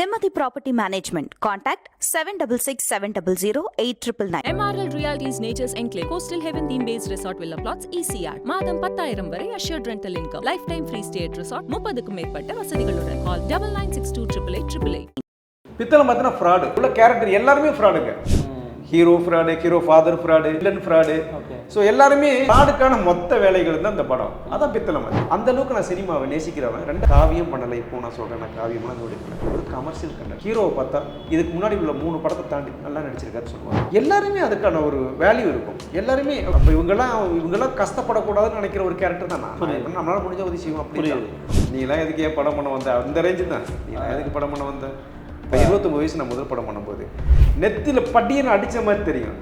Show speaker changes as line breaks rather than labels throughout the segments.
Nimati Property Management. Contact 766 700 8999.
MRL Realty's Nature's Enclave, Coastal Heaven theme based resort villa plots ECR. மாதம் பத்தாயிரம் வரை assured rental income. Lifetime free stay at resort. முப்பதுக்கும் மேற்பட்ட வசதிகளுடன் call double nine six two triple eight triple eight
பித்தளை பார்த்தீங்கன்னா fraud உள்ள character எல்லாருமே ஃப்ராடுங்க hero fraud hero father fraud villain fraud so எல்லாருமே ஃப்ராடுக்கான மொத்த வேலைகள் தான் இந்த படம். அதான் பித்தளை மாதிரி அந்த அளவுக்கு நான் சினிமாவை நேசிக்கிறவன். ரெண்டு காவியம் பண்ணலை. இப்போ நான் சொல்கிறேன் நான் காவியம்லாம் ஒரு கமர்ஷியல் கண்டர் ஹீரோவை பார்த்தா இதுக்கு முன்னாடி உள்ள மூணு படத்தை தாண்டி நல்லா நடிச்சிருக்காரு சொல்லுவாங்க. எல்லாருமே அதுக்கான ஒரு வேல்யூ இருக்கும். எல்லாருமே அப்போ இவங்கெல்லாம் இவங்கெல்லாம் கஷ்டப்படக்கூடாதுன்னு நினைக்கிற ஒரு கேரக்டர் தான் நான். நான் நம்மளால முடிஞ்ச உதவி செய்வோம் அப்படி நீ எல்லாம் எதுக்கு ஏன் படம் பண்ண வந்த? அந்த ரேஞ்சு தான். நீ எல்லாம் எதுக்கு படம் பண்ண வந்த? இப்போ இருபத்தொம்பது வயசு நான் முதல் படம் பண்ணும்போது. நெத்தியில் பட்டியனை அடித்த மாதிரி தெரியும்.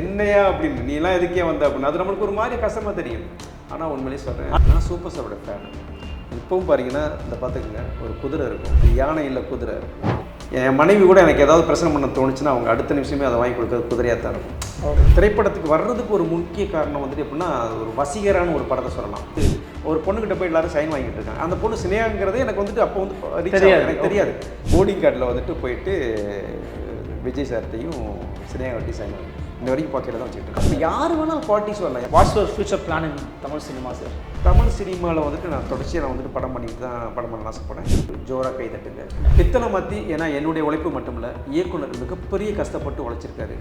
என்னையா அப்படின்னு. நீலாம் எதுக்கே வந்த அப்படின்னு. அது நம்மளுக்கு ஒரு மாதிரி கஷ்டமாக தெரியும். ஆனால் உண்மையிலேயே சொல்கிறேன் நான் சூப்பர் ஸ்டாரோட ஃபேன் இப்பவும் பாருங்கன்னா இந்த பார்த்துக்குங்க ஒரு குதிரை இருக்கும். யானை இல்லை குதிரை. என் மனைவி கூட எனக்கு ஏதாவது பிரச்சனை பண்ண தோணுச்சுன்னா அவங்க அடுத்த நிமிஷமே அதை வாங்கி கொடுக்கறது குதிரையாக தான் இருக்கும். திரைப்படத்துக்கு வர்றதுக்கு ஒரு முக்கிய காரணம் வந்துட்டு எப்படின்னா ஒரு வசீகரான ஒரு படத்தை சொல்லலாம். ஒரு பொண்ணுகிட்ட போய் எல்லாரும் சைன் வாங்கிட்டு இருக்காங்க. அந்த பொண்ணு சினேகாங்கிறதே எனக்கு வந்துட்டு அப்போ வந்து ஆகல. எனக்கு தெரியாது. போர்டிங் கார்டில் வந்துட்டு போயிட்டு விஜய் சார்ட்டையும் சினேகாட்டையும் சைன் வாங்கி இந்த வரைக்கும் பாக்கெட்டில் தான் வச்சுட்டு இருக்கேன் யார் வேணாலும் குவாலிட்டிஸ் வரலாம்.
What's future plan in Tamil cinema sir
Tamil சினிமாவில் வந்துட்டு நான் தொடர்ச்சியாக நான் வந்துட்டு படம் பண்ணிட்டு தான் படம் பண்ண ஆசைப்படேன் ஜோரா கை தட்டுங்க பித்தளை மாற்றி ஏன்னா என்னுடைய உழைப்பு மட்டும் இல்லை இயக்குனர் மிகப்பெரிய கஷ்டப்பட்டு உழைச்சிருக்காரு.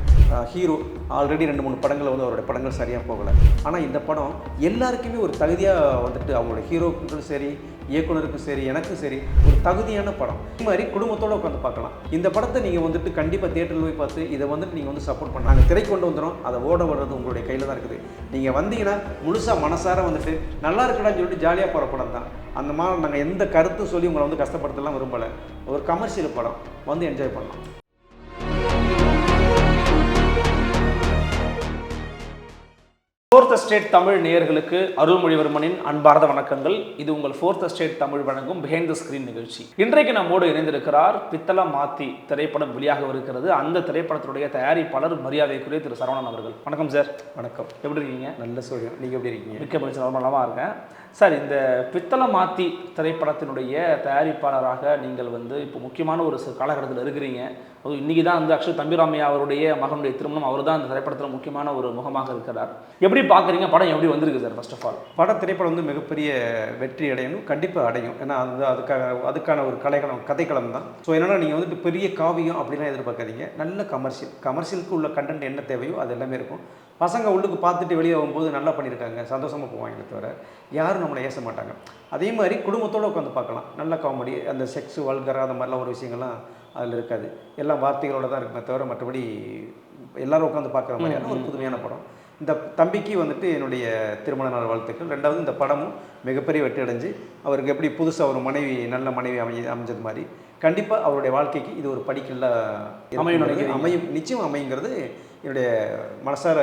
ஹீரோ ஆல்ரெடி ரெண்டு மூணு படங்கள் வந்து அவருடைய படங்கள் சரியாக போகலை. ஆனால் இந்த படம் எல்லாருக்குமே ஒரு தகுதியாக வந்துட்டு அவங்களோட ஹீரோக்கும் சரி இயக்குனருக்கும் சரி எனக்கும் சரி ஒரு தகுதியான படம். இது மாதிரி குடும்பத்தோட உட்காந்து பார்க்கலாம். இந்த படத்தை நீங்கள் வந்துட்டு கண்டிப்பாக தேட்டரில் போய் பார்த்து இதை வந்துட்டு நீங்கள் வந்து சப்போர்ட் பண்ண நாங்கள் திரை கொண்டு வந்துடும் அதை ஓட வர்றது உங்களுடைய கையில் தான் இருக்குது. நீங்கள் வந்தீங்கன்னா முழுசாக மனசார வந்துட்டு நல்லா இருக்கடான்னு சொல்லிட்டு ஜாலியாக போகிற படம் தான். அந்த மாதிரி நாங்கள் எந்த கருத்தும் சொல்லி உங்களை வந்து கஷ்டப்படுத்தலாம் விரும்பலை. ஒரு கமர்ஷியல் படம். வந்து என்ஜாய் பண்ணலாம்.
ஸ்டேட் தமிழ் நேயர்களுக்கு அருள்மொழிவர்மனின் அன்பார்ந்த வணக்கங்கள். இது உங்கள் ஃபோர்த் ஸ்டேட் தமிழ் வழங்கும் பிஹைண்ட் த ஸ்கிரீன் நிகழ்ச்சி. இன்றைக்கு நம்மோடு இணைந்திருக்கிறார் பித்தள மாத்தி திரைப்படம் வெளியாக இருக்கிறது அந்த திரைப்படத்தினுடைய தயாரிப்பாளர் மரியாதைக்குரிய திரு சரவணன் அவர்கள். வணக்கம் சார்
வணக்கம்.
எப்படி இருக்கீங்க?
நல்ல சொல்லுங்க நீங்கள் எப்படி இருக்கீங்க?
மிக்க மகிழ்ச்சி. ரொம்ப நலமா இருக்கேன். சார் இந்த பித்தள மாத்தி திரைப்படத்தினுடைய தயாரிப்பாளராக நீங்கள் வந்து இப்போ முக்கியமான ஒரு காலகட்டத்தில் இருக்கிறீங்க. அதுவும் இன்னைக்கு தான் வந்து அக்ஷய் தம்பிராமையா அவருடைய மகனுடைய திருமணம். அவர் தான் அந்த திரைப்படத்தில் முக்கியமான ஒரு முகமாக இருக்கிறார். எப்படி பார்க்குறீங்க? படம் எப்படி வந்திருக்கு சார் ஃபர்ஸ்ட் ஆஃப் ஆல்
பட திரைப்படம் வந்து மிகப்பெரிய வெற்றி அடையணும் கண்டிப்பாக அடையும். ஏன்னா அது அதுக்காக அதுக்கான ஒரு கலைக்களம் கதைக்களம் தான். ஸோ என்னென்னா நீங்கள் வந்துட்டு பெரிய காவியம் அப்படிலாம் எதிர்பார்க்காதீங்க. நல்ல கமர்ஷியல் கமர்ஷியலுக்கு உள்ள கண்டென்ட் என்ன தேவையோ அது எல்லாமே இருக்கும். பசங்க உள்ளுக்கு பார்த்துட்டு வெளியே ஆகும்போது நல்லா பண்ணியிருக்காங்க சந்தோஷமாக போவாங்க தவிர யாரும் நம்மளை ஏச மாட்டாங்க. அதே மாதிரி குடும்பத்தோடு உட்காந்து பார்க்கலாம். நல்ல காமெடி அந்த செக்ஸ் வல்கரா அந்த மாதிரிலாம் ஒரு விஷயங்கள்லாம் அதில் இருக்காது. எல்லாம் வார்த்தைகளோட தான் இருக்குமே தவிர மற்றபடி எல்லாரும் உட்காந்து பார்க்குற மாதிரியான ஒரு புதுமையான படம். இந்த தம்பிக்கு வந்துட்டு என்னுடைய திருமண நாள் வாழ்த்துக்கள். ரெண்டாவது இந்த படமும் மிகப்பெரிய வெற்றி அடைஞ்சு அவருக்கு எப்படி புதுசாக ஒரு மனைவி நல்ல மனைவி அமைய அமைஞ்சது மாதிரி. கண்டிப்பாக அவருடைய வாழ்க்கைக்கு இது ஒரு படிக்கல்ல
அமையும்?
அமையும். நிச்சயம் அமையுங்கிறது என்னுடைய மனசார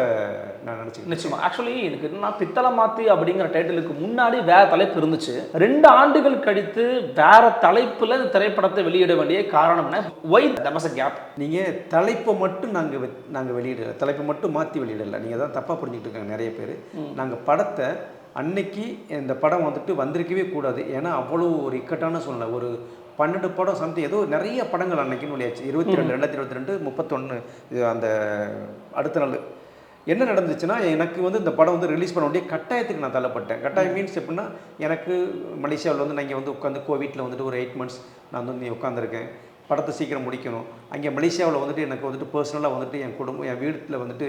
நான் நினச்சிக்கிறேன்
நிச்சயமா. ஆக்சுவலி எனக்கு என்னன்னா பித்தள மாத்தி அப்படிங்கிற டைட்டிலுக்கு முன்னாடி வேற தலைப்பு இருந்துச்சு. ரெண்டு ஆண்டுகள் கழித்து வேற தலைப்புல இந்த திரைப்படத்தை வெளியிட வேண்டிய காரணம் என்ன? ஒய் தமஸ் கேப்
நீங்கள் தலைப்பை மட்டும் நாங்கள் நாங்கள் வெளியிடலை. தலைப்பை மட்டும் மாற்றி வெளியிடலை. நீங்கள் தான் தப்பாக புரிஞ்சுக்கிட்டு இருக்காங்க நிறைய பேர். நாங்கள் படத்தை அன்னைக்கு இந்த படம் வந்துட்டு வந்திருக்கவே கூடாது. ஏன்னா அவ்வளோ ஒரு இக்கட்டான சூழ்நிலை. ஒரு பன்னெண்டு படம் சம்திங் ஏதோ நிறைய படங்கள் அன்னைக்குன்னு வெளியாச்சு இருபத்தி ரெண்டு ரெண்டாயிரத்தி இருபத்தி ரெண்டு முப்பத்தொன்று அந்த அடுத்த நாள். என்ன நடந்துச்சுன்னா எனக்கு வந்து இந்த படம் வந்து ரிலீஸ் பண்ண வேண்டிய கட்டாயத்துக்கு நான் தள்ளப்பட்டேன். கட்டாயம் மீன்ஸ் எப்படின்னா எனக்கு மலேசியாவில் வந்து நான் இங்கே வந்து உட்காந்து கோவிட்டில் வந்துட்டு ஒரு எயிட் மந்த்ஸ் நான் வந்து இங்கே உட்காந்துருக்கேன் படத்தை சீக்கிரம் முடிக்கணும். அங்கே மலேசியாவில் வந்துட்டு எனக்கு வந்துட்டு பர்சனலாக வந்துட்டு என் குடும்பம் என் வீட்டில் வந்துட்டு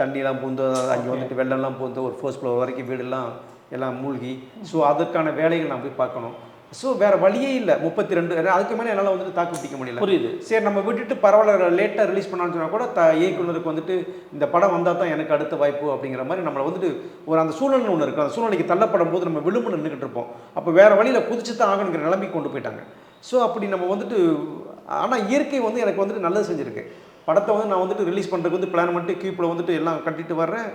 தண்ணியெல்லாம் பூந்து அங்கே வந்துட்டு வெள்ளம்லாம் பூந்து ஒரு ஃபர்ஸ்ட் ஃப்ளோர் வரைக்கும் வீடெல்லாம் எல்லாம் மூழ்கி. ஸோ அதற்கான வேலைகள் நான் போய் பார்க்கணும். ஸோ வேறு வழியே இல்லை. முப்பத்தி ரெண்டு அதுக்கு மேலே என்னால் வந்துட்டு தாக்கு பிடிக்க முடியல.
புரியுது.
சரி நம்ம விட்டுட்டு பரவாயில்ல லேட்டாக ரிலீஸ் பண்ணான்னு சொன்னால் கூட த இயக்குனருக்கு வந்துட்டு இந்த படம் வந்தால் தான் எனக்கு அடுத்த வாய்ப்பு அப்படிங்கிற மாதிரி நம்மளை வந்துட்டு ஒரு அந்த சூழ்நிலை ஒன்று இருக்குது அந்த சூழ்நிலைக்கு தள்ளப்படும் போது நம்ம விளிம்பு நின்றுக்கிட்டு இருப்போம். அப்போ வேறு வழியில் குதிச்சு தான் ஆகணுங்கிற நிலைமைக்கு கொண்டு போயிட்டாங்க. ஸோ அப்படி நம்ம வந்துட்டு ஆனால் இயற்கை வந்து எனக்கு வந்துட்டு நல்லது செஞ்சுருக்கு. படத்தை வந்து நான் வந்துட்டு ரிலீஸ் பண்ணுறதுக்கு வந்து பிளான் பண்ணிட்டு கீப்பில் வந்துட்டு எல்லாம் கட்டிட்டு வர்றேன்.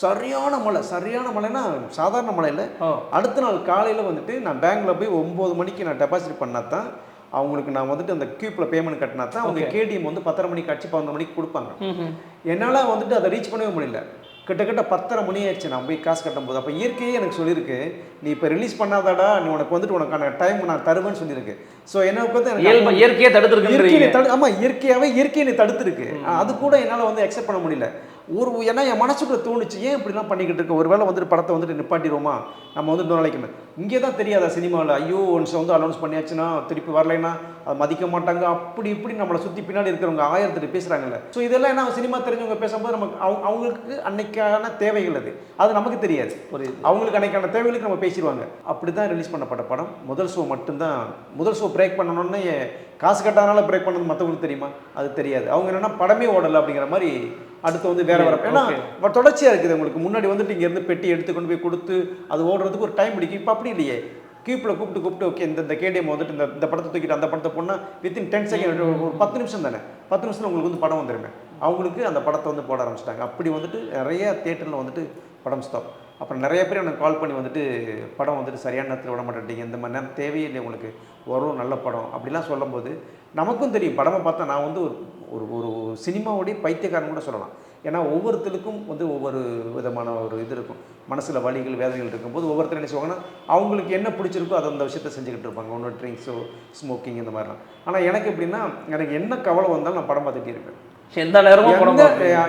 சரியான மழை சரியான மழைனா சாதாரண மழை இல்லை.
ஓ
அடுத்த நாள் காலையில் வந்துட்டு நான் பேங்க்கில் போய் ஒம்பது மணிக்கு நான் டெபாசிட் பண்ணா தான் அவங்களுக்கு நான் வந்துட்டு அந்த கியூப்பில் பேமெண்ட் கட்டினா தான் அவங்க கேடிஎம் வந்து பத்தரை மணிக்கு அடிச்சு பதினொரு மணிக்கு கொடுப்பாங்க. என்னால் வந்துட்டு அதை ரீச் பண்ணவே முடியல. கிட்டத்தட்ட பத்தரை மணி ஆயிடுச்சு நான் போய் காசு கட்டும் போது அப்போ இயற்கையே எனக்கு சொல்லியிருக்கு நீ இப்போ ரிலீஸ் பண்ணாதாடா நீ உனக்கு வந்துட்டு உனக்கான டைம் நான் தருவேன்னு சொல்லியிருக்கு. ஸோ எனக்கு
இயல்பு இயற்கையை
இயற்கையை
தடுத்துருக்குன்றீங்க.
தடு ஆமா இயற்கையாவே இயற்கையை தடுத்துருக்கு. அது கூட என்னால வந்து அக்செப்ட் பண்ண முடியல. ஒரு ஏன்னா என் மனசுக்குள்ள தோணுச்சு ஏன் இப்படிலாம் பண்ணிக்கிட்டு இருக்க? ஒருவேளை வந்துட்டு படத்தை வந்துட்டு நிப்பாட்டிடுவோமா? நம்ம வந்து இன்னொரு நாளைக்கு இங்கே தான் தெரியாதா சினிமாவில்? ஐயோ ஒன்ஸ் வந்து அனௌன்ஸ் பண்ணியாச்சுன்னா திருப்பி வரலைன்னா அது மதிக்க மாட்டாங்க. அப்படி இப்படி நம்மளை சுற்றி பின்னாடி இருக்கிறவங்க ஆயிரத்தெட்டு பேசுகிறாங்கல்ல ஸோ இதெல்லாம் என்ன சினிமா தெரிஞ்சவங்க பேசும்போது நமக்கு அவங்க அவங்களுக்கு அன்னைக்கான தேவைகள் அது. அது நமக்கு தெரியாது.
புரியுது.
அவங்களுக்கு அன்னைக்கான தேவைகளுக்கு நம்ம பேசிடுவாங்க. அப்படி தான் ரிலீஸ் பண்ணப்பட்ட படம். முதல் ஷோ மட்டும்தான். முதல் ஷோ பிரேக் பண்ணணும்னு காசு கட்டாதனால பிரேக் பண்ணது மற்றவங்களுக்கு தெரியுமா? அது தெரியாது. அவங்க என்னன்னா படமே ஓடலை அப்படிங்கிற மாதிரி அடுத்து வந்து வேற வேற ஏன்னா
Okay.
இப்ப தொடர்ச்சியா இருக்குது உங்களுக்கு. முன்னாடி வந்துட்டு இங்க இருந்து பெட்டி எடுத்து கொண்டு போய் கொடுத்து அது ஓடுறதுக்கு ஒரு டைம் பிடிக்கும். இப்போ அப்படி இல்லையே. கீப்பில் கூப்பிட்டு கூப்பிட்டு ஓகே இந்த இந்த கேடிஎம் வந்துட்டு இந்த இந்த படத்தை தூக்கிட்டு அந்த படத்தை போனால் வித்தின் டென் செகண்ட் ஒரு பத்து நிமிஷம் தானே. பத்து நிமிஷத்தில் உங்களுக்கு வந்து படம் வந்துருமே. அவங்களுக்கு அந்த படத்தை வந்து போட ஆரம்பிச்சிட்டாங்க. அப்படி வந்துட்டு நிறைய தேட்டரில் வந்துட்டு படம் ஸ்டாப் அப்புறம் நிறைய பேர் எனக்கு கால் பண்ணி வந்துட்டு படம் வந்துட்டு சரியான நேரத்தில் விட மாட்டேட்டீங்க இந்த மாதிரி நேரம் தேவையில்லை உங்களுக்கு. வரும் நல்ல படம். அப்படிலாம் சொல்லும்போது நமக்கும் தெரியும். படமை பார்த்தா நான் வந்து ஒரு ஒரு ஒரு சினிமாவுடைய பைத்தியக்காரன் கூட சொல்லலாம். ஏன்னா ஒவ்வொருத்தருக்கும் வந்து ஒவ்வொரு விதமான ஒரு இது இருக்கும். மனசில் வலிகள் வேதனைகள் இருக்கும்போது ஒவ்வொருத்தர் என்ன செய்வாங்கன்னா அவங்களுக்கு என்ன பிடிச்சிருக்கோ அதை அந்த விஷயத்த செஞ்சுக்கிட்டு இருப்பாங்க. ஒன்று ட்ரிங்க்ஸோ ஸ்மோக்கிங் இந்த மாதிரிலாம். ஆனால் எனக்கு எப்படின்னா எனக்கு என்ன கவலை வந்தாலும் நான் படம் பார்த்துட்டே இருப்பேன்.
எந்த நேரமும் படம்.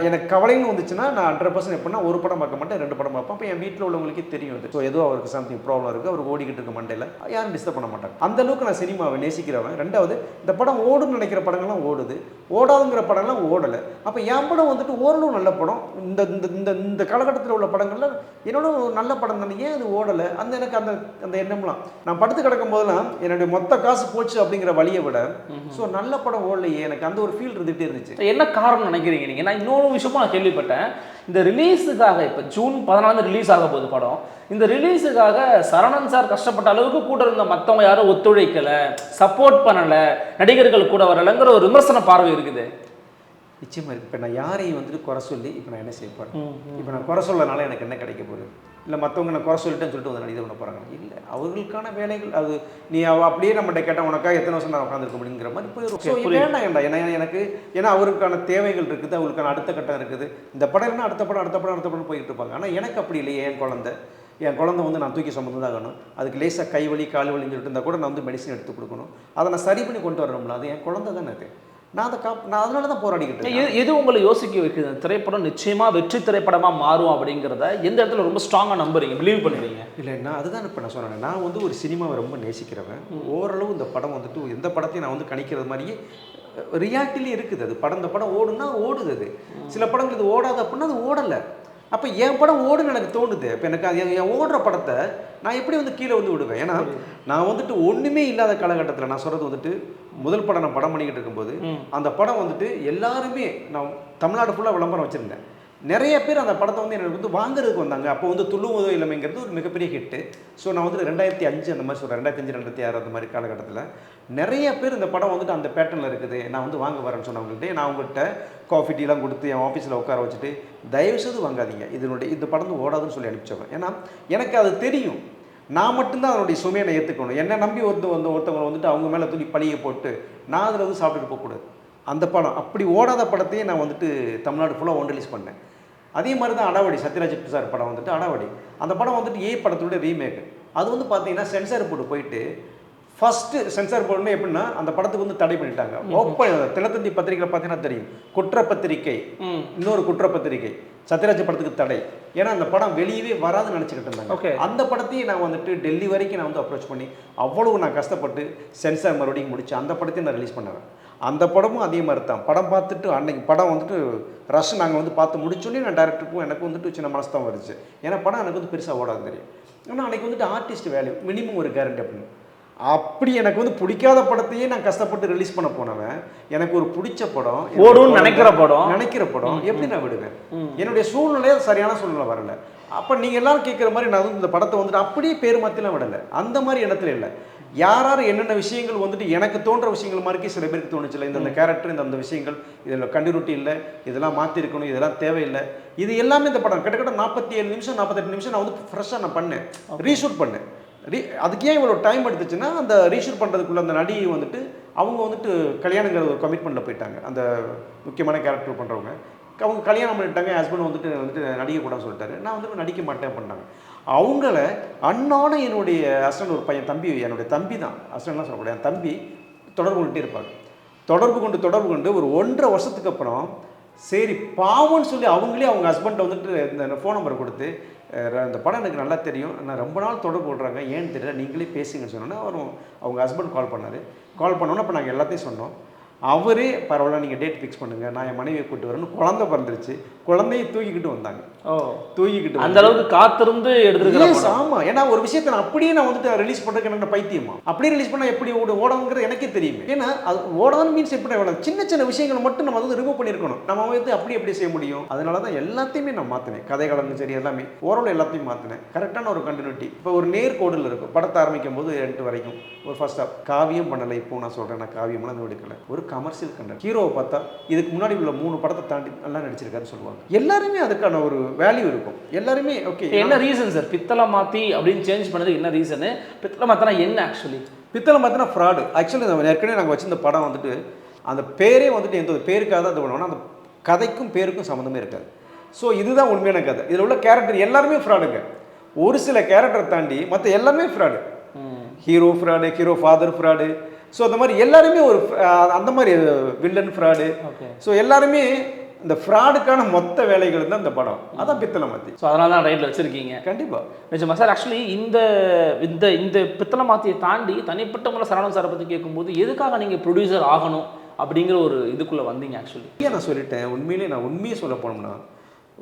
எனக்கு கவலைன்னு வந்துச்சுன்னா நான் ஹண்ட்ரட் பர்சன்ட் எப்படின்னா ஒரு படம் பார்க்க மாட்டேன் ரெண்டு படம் பார்ப்பேன். அப்போ என் வீட்டில் உள்ளவங்களுக்கே தெரியும் அது. ஸோ ஏதோ அவருக்கு சம்திங் ப்ராப்ளம் இருக்குது அவர் ஓடிக்கிட்டு இருக்க மண்டையில் யாரும் டிஸ்டர்ப் பண்ண மாட்டாங்க. அந்த அளவுக்கு நான் சினிமாவை நேசிக்கிறவன். ரெண்டாவது இந்த படம் ஓடுன்னு நினைக்கிற படங்கள்லாம் ஓடுது. ஓடாதுங்கிற படங்கள்லாம் ஓடலை. அப்போ என் படம் வந்துட்டு ஓரளவு நல்ல படம். இந்த இந்த இந்த இந்த காலகட்டத்தில் உள்ள படங்கள்ல என்னோட ஒரு நல்ல படம் தானே. ஏன் அது ஓடலை? அந்த எனக்கு அந்த அந்த எண்ணம்லாம். நான் படுத்து கிடக்கும் போதெல்லாம் என்னுடைய மொத்த காசு போச்சு அப்படிங்கிற வழியை விட ஸோ நல்ல படம் ஓடலையே எனக்கு அந்த ஒரு ஃபீல் இருந்துகிட்டே இருந்துச்சு.
என்ன காரணம் நினைக்கிறீங்க நீங்க? நான் இன்னொரு விஷயமும் நான் கேள்விப்பட்டேன். இந்த ரிலீஸுக்காக இப்போ ஜூன் பதினாலு ரிலீஸ் ஆக போகுது படம். இந்த ரிலீஸுக்காக சரவணன் சார் கஷ்டப்பட்ட அளவுக்கு கூட இருந்த மற்றவங்க யாரும் ஒத்துழைக்கலை சப்போர்ட் பண்ணலை நடிகர்கள் கூட வரலைங்கிற ஒரு விமர்சன பார்வை இருக்குது.
நிச்சயமா இருக்கு. இப்போ நான் யாரையும் வந்துட்டு குறை சொல்லி இப்போ நான் என்ன செய்ய இப்போ நான் குறை சொல்லனால எனக்கு என்ன கிடைக்க போகுது? இல்லை மற்றவங்க நான் குறை சொல்லிட்டேன்னு சொல்லிட்டு வந்து இது பண்ண போகிறாங்க இல்லை அவர்களுக்கான வேலைகள் அது நீ அவ அப்படியே நம்மகிட்ட கேட்டால் உனக்கா எத்தனை வருஷம் நான் உட்காந்துருக்க முடியுங்கிற மாதிரி போயிடும் வேண்டாம் ஏன்னா எனக்கு ஏன்னா அவருக்கான தேவைகள் இருக்குது அவருக்கான அடுத்த கட்டம் இருக்குது. இந்த படம் இல்லைன்னா அடுத்த படம் அடுத்த படம் அடுத்த படம் போயிட்டு இருப்பாங்க. ஆனால் எனக்கு அப்படி இல்லையே என் குழந்தை. என் குழந்தை வந்து நான் தூக்கி சுமந்து ஆகணும். அதுக்கு லேசாக கை வலி கால் வலின்னு சொல்லிட்டு இருந்தால் கூட நான் வந்து மெடிசன் எடுத்து கொடுக்கணும். அதை நான் சரி பண்ணி கொண்டு வரணும்ல. அது என் குழந்தை தானே அது. நான் அதை காப் நான் அதனால தான் போராடிக்கிட்டு இருக்கேன்.
எது உங்களை யோசிக்க வைக்குது? இந்த திரைப்படம் நிச்சயமா வெற்றி திரைப்படமா மாறும் அப்படிங்கிறத எந்த இடத்துல ரொம்ப ஸ்ட்ராங்கா நம்புறீங்க? பிலீவ் பண்ணுறீங்க
இல்லை நான் அதுதான் இப்போ நான் சொன்னேன் நான் வந்து ஒரு சினிமாவை ரொம்ப நேசிக்கிறவன். ஓரளவு இந்த படம் வந்துட்டு எந்த படத்தையும் நான் வந்து கணிக்கிறது மாதிரியே ரியாலிட்டிலே இருக்குது அது. படம் இந்த படம் ஓடுனா ஓடுது அது. சில படங்கள் இது ஓடாது அப்படின்னா அது ஓடலை. அப்போ என் படம் ஓடுன்னு எனக்கு தோணுது. இப்போ எனக்கு அது என் ஓடுற படத்தை நான் எப்படி வந்து கீழே வந்து விடுவேன்? ஏன்னா நான் வந்துட்டு ஒன்றுமே இல்லாத காலகட்டத்தில் நான் சொல்கிறது வந்துட்டு முதல் படம் நான் படம் பண்ணிக்கிட்டு இருக்கும்போது அந்த படம் வந்துட்டு எல்லாருமே நான் தமிழ்நாடு ஃபுல்லாக விளம்பரம் வச்சுருந்தேன். நிறைய பேர் அந்த படத்தை வந்து எனக்கு வந்து வாங்குறதுக்கு வந்தாங்க. அப்போ வந்து துள்ளுவதோ இளமைங்கிறது ஒரு மிகப்பெரிய ஹிட்டு ஸோ நான் வந்து ரெண்டாயிரத்தி அஞ்சு அந்த மாதிரி சொல்கிறேன் ரெண்டாயிரத்தி அஞ்சு ரெண்டாயிரத்தி ஆறு அந்த மாதிரி காலகட்டத்தில் நிறைய பேர் இந்த படம் வந்துட்டு அந்த பேட்டர்னில் இருக்குது. நான் வந்து வாங்க வரேன்னு சொன்னவங்கள்ட்ட நான் உங்கள்கிட்ட காஃபி டீலாம் கொடுத்து என் ஆஃபீஸில் உட்கார வச்சுட்டு தயவுசெய்து வாங்காதீங்க. இதனுடைய இந்த படம் வந்து ஓடாதுன்னு சொல்லி அனுப்பிச்சவன் ஏன்னா எனக்கு அது தெரியும். நான் மட்டும்தான் அதனுடைய சுமையை நான் ஏற்றுக்கணும் என்னை நம்பி ஒருத்த வந்து ஒருத்தவங்களை வந்துட்டு அவங்க மேலே துணி பழியை போட்டு நான் அதில் வந்து சாப்பிட்டுட்டு போகக்கூடாது. அந்த படம் அப்படி ஓடாத படத்தையே நான் வந்துட்டு தமிழ்நாடு ஃபுல்லாக ஒன் ரிலீஸ் பண்ணேன். அதே மாதிரி தான் அடாவடி சத்யராஜ் சார் படம் வந்துட்டு அடாவடி. அந்த படம் வந்துட்டு ஏ படத்தோட ரீமேக் அது வந்து பார்த்தீங்கன்னா சென்சார் போர்டு போயிட்டு ஃபஸ்ட்டு சென்சார் போர்டுன்னு எப்படின்னா அந்த படத்துக்கு வந்து தடை பண்ணிட்டாங்க. ஓப்பன் தினத்தந்தி பத்திரிகையில் பார்த்தீங்கன்னா தெரியும். குற்ற பத்திரிகை இன்னொரு குற்ற பத்திரிகை சத்யராஜ் படத்துக்கு தடை. ஏன்னா அந்த படம் வெளியவே வராதுன்னு நினச்சிக்கிட்டு இருந்தாங்க.
Okay.
அந்த படத்தையும் நான் வந்துட்டு டெல்லி வரைக்கும் நான் வந்து அப்ரோச் பண்ணி அவ்வளவு நான் கஷ்டப்பட்டு சென்சார் மறுபடியும் முடிச்சு அந்த படத்தையும் நான் ரிலீஸ் பண்ணுவேன் அந்த படமும் அதே மாதிரி தான். படம் பார்த்துட்டு அன்னைக்கு படம் வந்துட்டு ரஷ் நாங்கள் வந்து பார்த்து முடிச்சோன்னே நான் டேரக்டருக்கும் எனக்கு வந்துட்டு சின்ன மனசு தான் வருச்சு ஏன்னா படம் எனக்கு வந்து பெருசாக ஓடாது தெரியும். ஆனால் அன்னைக்கு வந்துட்டு ஆர்டிஸ்ட் வேல்யூ மினிமம் ஒரு கேரண்டி அப்படின்னு. அப்படி எனக்கு வந்து பிடிக்காத படத்தையே நான் கஷ்டப்பட்டு ரிலீஸ் பண்ண போனவன் எனக்கு ஒரு பிடிச்ச படம் குழந்தை-
நினைக்கிற படம்.
நினைக்கிற படம் எப்படி நான் விடுவேன்? என்னுடைய சூழ்நிலையே சரியான சூழ்நிலை வரல. அப்போ நீங்கள் எல்லாரும் கேட்குற மாதிரி நான் வந்து இந்த படத்தை வந்துட்டு அப்படியே பேர் மாற்றிலாம் விடலை. அந்த மாதிரி எண்ணத்துல இல்லை. யார் யார் என்னென்ன விஷயங்கள் வந்துட்டு எனக்கு தோன்ற விஷயங்கள் மாதிரி சில பேருக்கு தோணுச்சுல இந்த கேரக்டர் இந்த அந்த விஷயங்கள் இதில் கண்டினியூட்டி இல்லை இதெல்லாம் மாற்றிருக்கணும் இதெல்லாம் தேவையில்லை. இது எல்லாமே இந்த படம். கிட்டத்தட்ட நாற்பத்தி ஏழு நிமிஷம் நாற்பத்தெட்டு நிமிஷம் நான் வந்து ஃப்ரெஷ்ஷாக நான் பண்ணேன். ரீஷூட் பண்ணேன். ரீ அதுக்கு ஏன் இவ்வளோ டைம் எடுத்துச்சுன்னா அந்த ரீஷூட் பண்ணுறதுக்குள்ள அந்த நடிகை வந்துட்டு அவங்க வந்துட்டு கல்யாணங்கிற ஒரு கமிட்மெண்ட்டில் போயிட்டாங்க. அந்த முக்கியமான கேரக்டர் பண்ணுறவங்க அவங்க கல்யாணம் பண்ணிட்டாங்க ஹஸ்பண்ட் வந்துட்டு வந்துட்டு நடிக்கக்கூடாதுன்னு சொல்லிட்டாரு. நான் வந்துட்டு நடிக்க மாட்டேன் பண்ணாங்க அவங்கள அண்ணான என்னுடைய ஹஸ்பண்ட் ஒரு பையன் தம்பி என்னுடைய தம்பி தான். ஹஸ்பண்ட்லாம் சொல்லக்கூடிய என் தம்பி தொடர்பு கொண்டுட்டே இருப்பாங்க தொடர்பு கொண்டு தொடர்பு கொண்டு ஒரு ஒன்றரை வருஷத்துக்கு அப்புறம் சரி பாவம்னு சொல்லி அவங்களே அவங்க ஹஸ்பண்ட்டை வந்துட்டு இந்த ஃபோன் நம்பர் கொடுத்து அந்த படம் எனக்கு நல்லா தெரியும். நான் ரொம்ப நாள் தொடர்பு கொள்கிறாங்க ஏன்னு தெரியல. நீங்களே பேசுங்கன்னு சொன்னோன்னே அவரும் அவங்க ஹஸ்பண்ட் கால் பண்ணார். கால் பண்ணோன்னே அப்போ நாங்கள் எல்லாத்தையும் சொன்னோம். அவரே பரவாயில்ல நீங்கள் டேட் ஃபிக்ஸ் பண்ணுங்கள் நான் என் மனைவியை கூப்பிட்டு வரேன்னு குழந்தை பிறந்துருச்சு. குழந்தையை தூக்கிக்கிட்டு வந்தாங்க. தூக்கிக்கிட்டு
அந்த அளவுக்கு காத்திருந்து படம்.
ஆமா. ஏன்னா ஒரு விஷயத்தை நான் அப்படியே நான் வந்துட்டு ரிலீஸ் பண்றதுக்கு எனக்கு பைத்தியமா? அப்படியே ரிலீஸ் பண்ணா எப்படி ஓட ஓடணுங்கிறது எனக்கே தெரியும். ஏன்னா அது ஓடணும் மீன்ஸ் எப்படி சின்ன சின்ன விஷயங்களை மட்டும் நம்ம வந்து ரிமூவ் பண்ணியிருக்கணும் நம்ம வந்து அப்படி எப்படி செய்ய முடியும். அதனால தான் எல்லாத்தையுமே நான் மாற்றினேன் கதை கலந்து சரி எல்லாமே ஓரளவு எல்லாத்தையும் மாற்றினேன் கரெக்டான ஒரு கண்டினியூட்டி இப்போ ஒரு நேர்கோடில் இருக்கும். படத்தை ஆரம்பிக்கும் போது ரெண்டு வரைக்கும். ஒரு ஃபர்ஸ்ட் ஆஃப் காவியம் பண்ணலை. இப்போ நான் சொல்கிறேன் நான் காவியம்லாம் அந்த எடுக்கல. ஒரு கமர்ஷியல் கண்டென்ட் ஹீரோவை பார்த்தா இதுக்கு முன்னாடி உள்ள மூணு படத்தை தாண்டி நல்லா நடிச்சிருக்காருன்னு சொல்லுவாங்க. எல்லாருமே அதுக்கான ஒரு வேல்யூ இருக்கும். எல்லாருமே ஓகே
என்ன ரீசன் சார் பித்தளை மாத்தி அப்படின்னு சேஞ்ச் பண்ணதுக்கு என்ன ரீசனு பித்தளை மாத்தினா என்ன ஆக்சுவலி
பித்தளை பார்த்தீங்கன்னா ஃப்ராடு ஆக்சுவலி நம்ம ஏற்கனவே நாங்கள் வச்சிருந்த படம் வந்துட்டு அந்த பேரே வந்துட்டு எந்த ஒரு பேருக்காக தான் இது பண்ணுவோம்னா அந்த கதைக்கும் பேருக்கும் சம்மந்தமே இருக்காது. ஸோ இதுதான் உண்மையான கதை. இதில் உள்ள கேரக்டர் எல்லாருமே ஃப்ராடுங்க ஒரு சில கேரக்டரை தாண்டி மற்ற எல்லாமே fraud hero fraud hero father fraud so அந்த மாதிரி எல்லாருமே ஒரு அந்த மாதிரி வில்லன் ஃப்ராடு ஸோ எல்லாருமே இந்த ஃப்ராடுக்கான மொத்த வேலைகள் தான் இந்த படம். அதான் பித்தளை மாற்றி
ஸோ அதனால தான் ரைட்டில் வச்சிருக்கீங்க.
கண்டிப்பாக
நிஜமா சார் ஆக்சுவலி இந்த இந்த இந்த பித்தளை மாத்தியை தாண்டி தனிப்பட்ட முறை சரவணன் சாரை பற்றி கேட்கும்போது எதுக்காக நீங்கள் ப்ரொடியூசர் ஆகணும் அப்படிங்கிற ஒரு இதுக்குள்ளே வந்தீங்க ஆக்சுவலி
ஏன் நான் சொல்லிட்டேன்? உண்மையிலே நான் உண்மையை சொல்ல போனோம்னா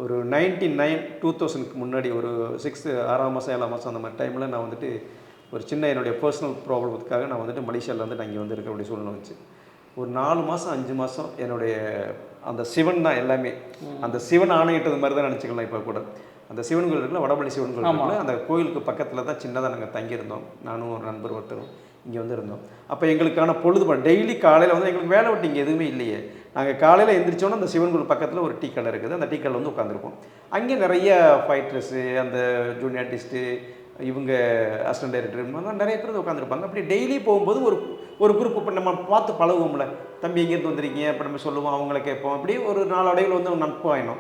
ஒரு நைன்டி நைன் டூ தௌசண்ட்க்கு முன்னாடி ஒரு சிக்ஸ்த்து ஆறாம் மாதம் ஏழாம் மாதம் அந்த மாதிரி டைமில் நான் வந்துட்டு ஒரு சின்ன என்னுடைய பர்சனல் ப்ராப்ளத்துக்காக நான் வந்துட்டு மலேசியாவில் வந்து நான் இங்கே வந்து இருக்கக்கூடிய சூழ்நிலை வந்துச்சு. ஒரு நாலு மாதம் அஞ்சு மாதம் என்னுடைய அந்த சிவன் தான் எல்லாமே. அந்த சிவன் ஆணையிட்டது மாதிரி தான் நினச்சிக்கலாம் இப்போ கூட. அந்த சிவன் கோயில் இருக்குல்ல வடபழனி சிவன் கோயில் இருக்குல்ல அந்த கோயிலுக்கு பக்கத்தில் தான் சின்னதாக நாங்கள் தங்கியிருந்தோம். நானும் ஒரு நண்பர் ஒருத்தரும் இங்கே வந்து இருந்தோம். அப்போ எங்களுக்கான பொழுது டெய்லி காலையில் வந்து எங்களுக்கு வேலை விட்டு இங்கே எதுவுமே இல்லையே. நாங்கள் காலையில் எந்திரிச்சோன்னா அந்த சிவன் கோயில் பக்கத்தில் ஒரு டீ கடை இருக்குது. அந்த டீ கடையில் வந்து உட்காந்துருப்போம் அங்கே நிறைய ஃபைட்டர்ஸு அந்த ஜூனியர் ஆர்டிஸ்ட்டு இவங்க அசிஸ்டன்ட் டைரக்டர் நிறைய பேர் உட்காந்துருப்பாங்க அப்படி டெய்லி போகும்போது ஒரு ஒரு குரூப் இப்போ நம்ம பார்த்து பழகுவோம்ல. தம்பி எங்கேருந்து வந்திருக்கீங்க. அப்போ நம்ம சொல்லுவோம் அவங்கள கேட்போம். அப்படி ஒரு நாளடைவில் வந்து நட்பு ஆயிடும்.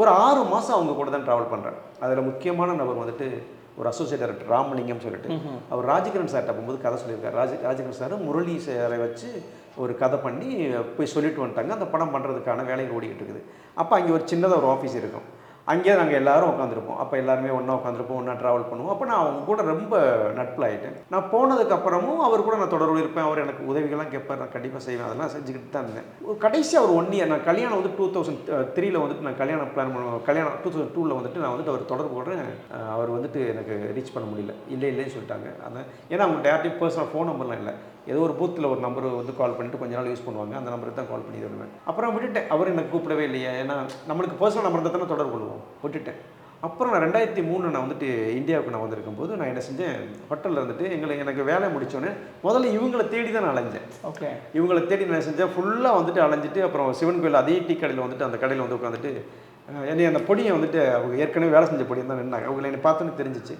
ஒரு ஆறு மாதம் அவங்க கூட தான் ட்ராவல் பண்ணுறேன் அதில் முக்கியமான நபர் வந்துட்டு ஒரு அசோசியேட் டைரக்டர் ராமலிங்கம் சொல்லிட்டு. அவர் ராஜகிரண் சார்ட்ட போகும்போது கதை சொல்லியிருக்காரு. ராஜ ராஜகிரண் சார் முரளி சாரை வச்சு ஒரு கதை பண்ணி போய் சொல்லிட்டு வந்துட்டாங்க. அந்த படம் பண்ணுறதுக்கான வேலைகள் ஓடிக்கிட்டு இருக்குது. அப்போ அங்கே ஒரு சின்னதாக ஒரு ஆஃபீஸ் இருக்கும். அங்கேயே நாங்கள் எல்லாரும் உட்காந்துருப்போம் அப்போ எல்லாருமே ஒன்றா உட்காந்துருப்போம் ஒன்றா ட்ராவல் பண்ணுவோம். அப்போ நான் அவங்க கூட ரொம்ப நட்பில் ஆகிட்டேன் நான் போனதுக்கப்புறமும் அவர் கூட நான் தொடர்பு இருப்பேன். அவர் எனக்கு உதவிகள்லாம் கேட்பார். நான் கண்டிப்பாக செய்வேன். அதெல்லாம் செஞ்சுக்கிட்டு தான் இருந்தேன். ஒரு கடைசியாக ஒரு ஒன் இயர் நான் கல்யாணம் வந்து டூ தௌசண்ட் த்ரீயில் வந்துட்டு நான் கல்யாணம் பிளான் பண்ணுவேன் கல்யாணம் டூ தௌசண்ட் டூவில் வந்துட்டு நான் வந்துட்டு அவர் தொடர்பு கொள்கிறேன் அவர் வந்துட்டு எனக்கு ரீச் பண்ண முடியல. இல்லை இல்லைன்னு சொல்லிட்டாங்க. அதான் ஏன்னா அவங்கள்ட்ட யார்ட்டையும் பர்சனல் ஃபோன் நம்பர்லாம் இல்லை. ஏதோ ஒரு பூத்தில் ஒரு நம்பர் வந்து கால் பண்ணிட்டு கொஞ்ச நாள் யூஸ் பண்ணுவாங்க. அந்த நம்பருக்கு தான் கால் பண்ணி வருவேன். அப்புறம் விட்டுட்டேன். அவர் எனக்கு கூப்பிடவே இல்லையே. ஏன்னா நம்மளுக்கு பர்சனல் நம்பர் தான் தானே தொடர்பு கொள்வோம். விட்டுட்டேன். அப்புறம் நான் ரெண்டாயிரத்தி மூணு நான் வந்துட்டு இந்தியாவுக்கு நான் வந்திருக்கும் போது நான் என்ன செஞ்சேன்? ஹோட்டலில் இருந்துட்டு எங்களை எனக்கு வேலை முடிச்சோன்னே முதல்ல இவங்களை தேடி தான் நான் அலைஞ்சேன்.
ஓகே
இவங்களை தேடி நான் செஞ்சேன்? ஃபுல்லாக வந்துட்டு அலைஞ்சிட்டு அப்புறம் சிவன் கோயில் அதே டீ கடையில் வந்துட்டு அந்த கடையில் வந்து உட்காந்துட்டு என்னை அந்த பொடியை வந்துட்டு அவங்க ஏற்கனவே வேலை செஞ்ச பொடியை தான் நின்னாங்க. அவங்களை என்னை பார்த்தோன்னே தெரிஞ்சிச்சு.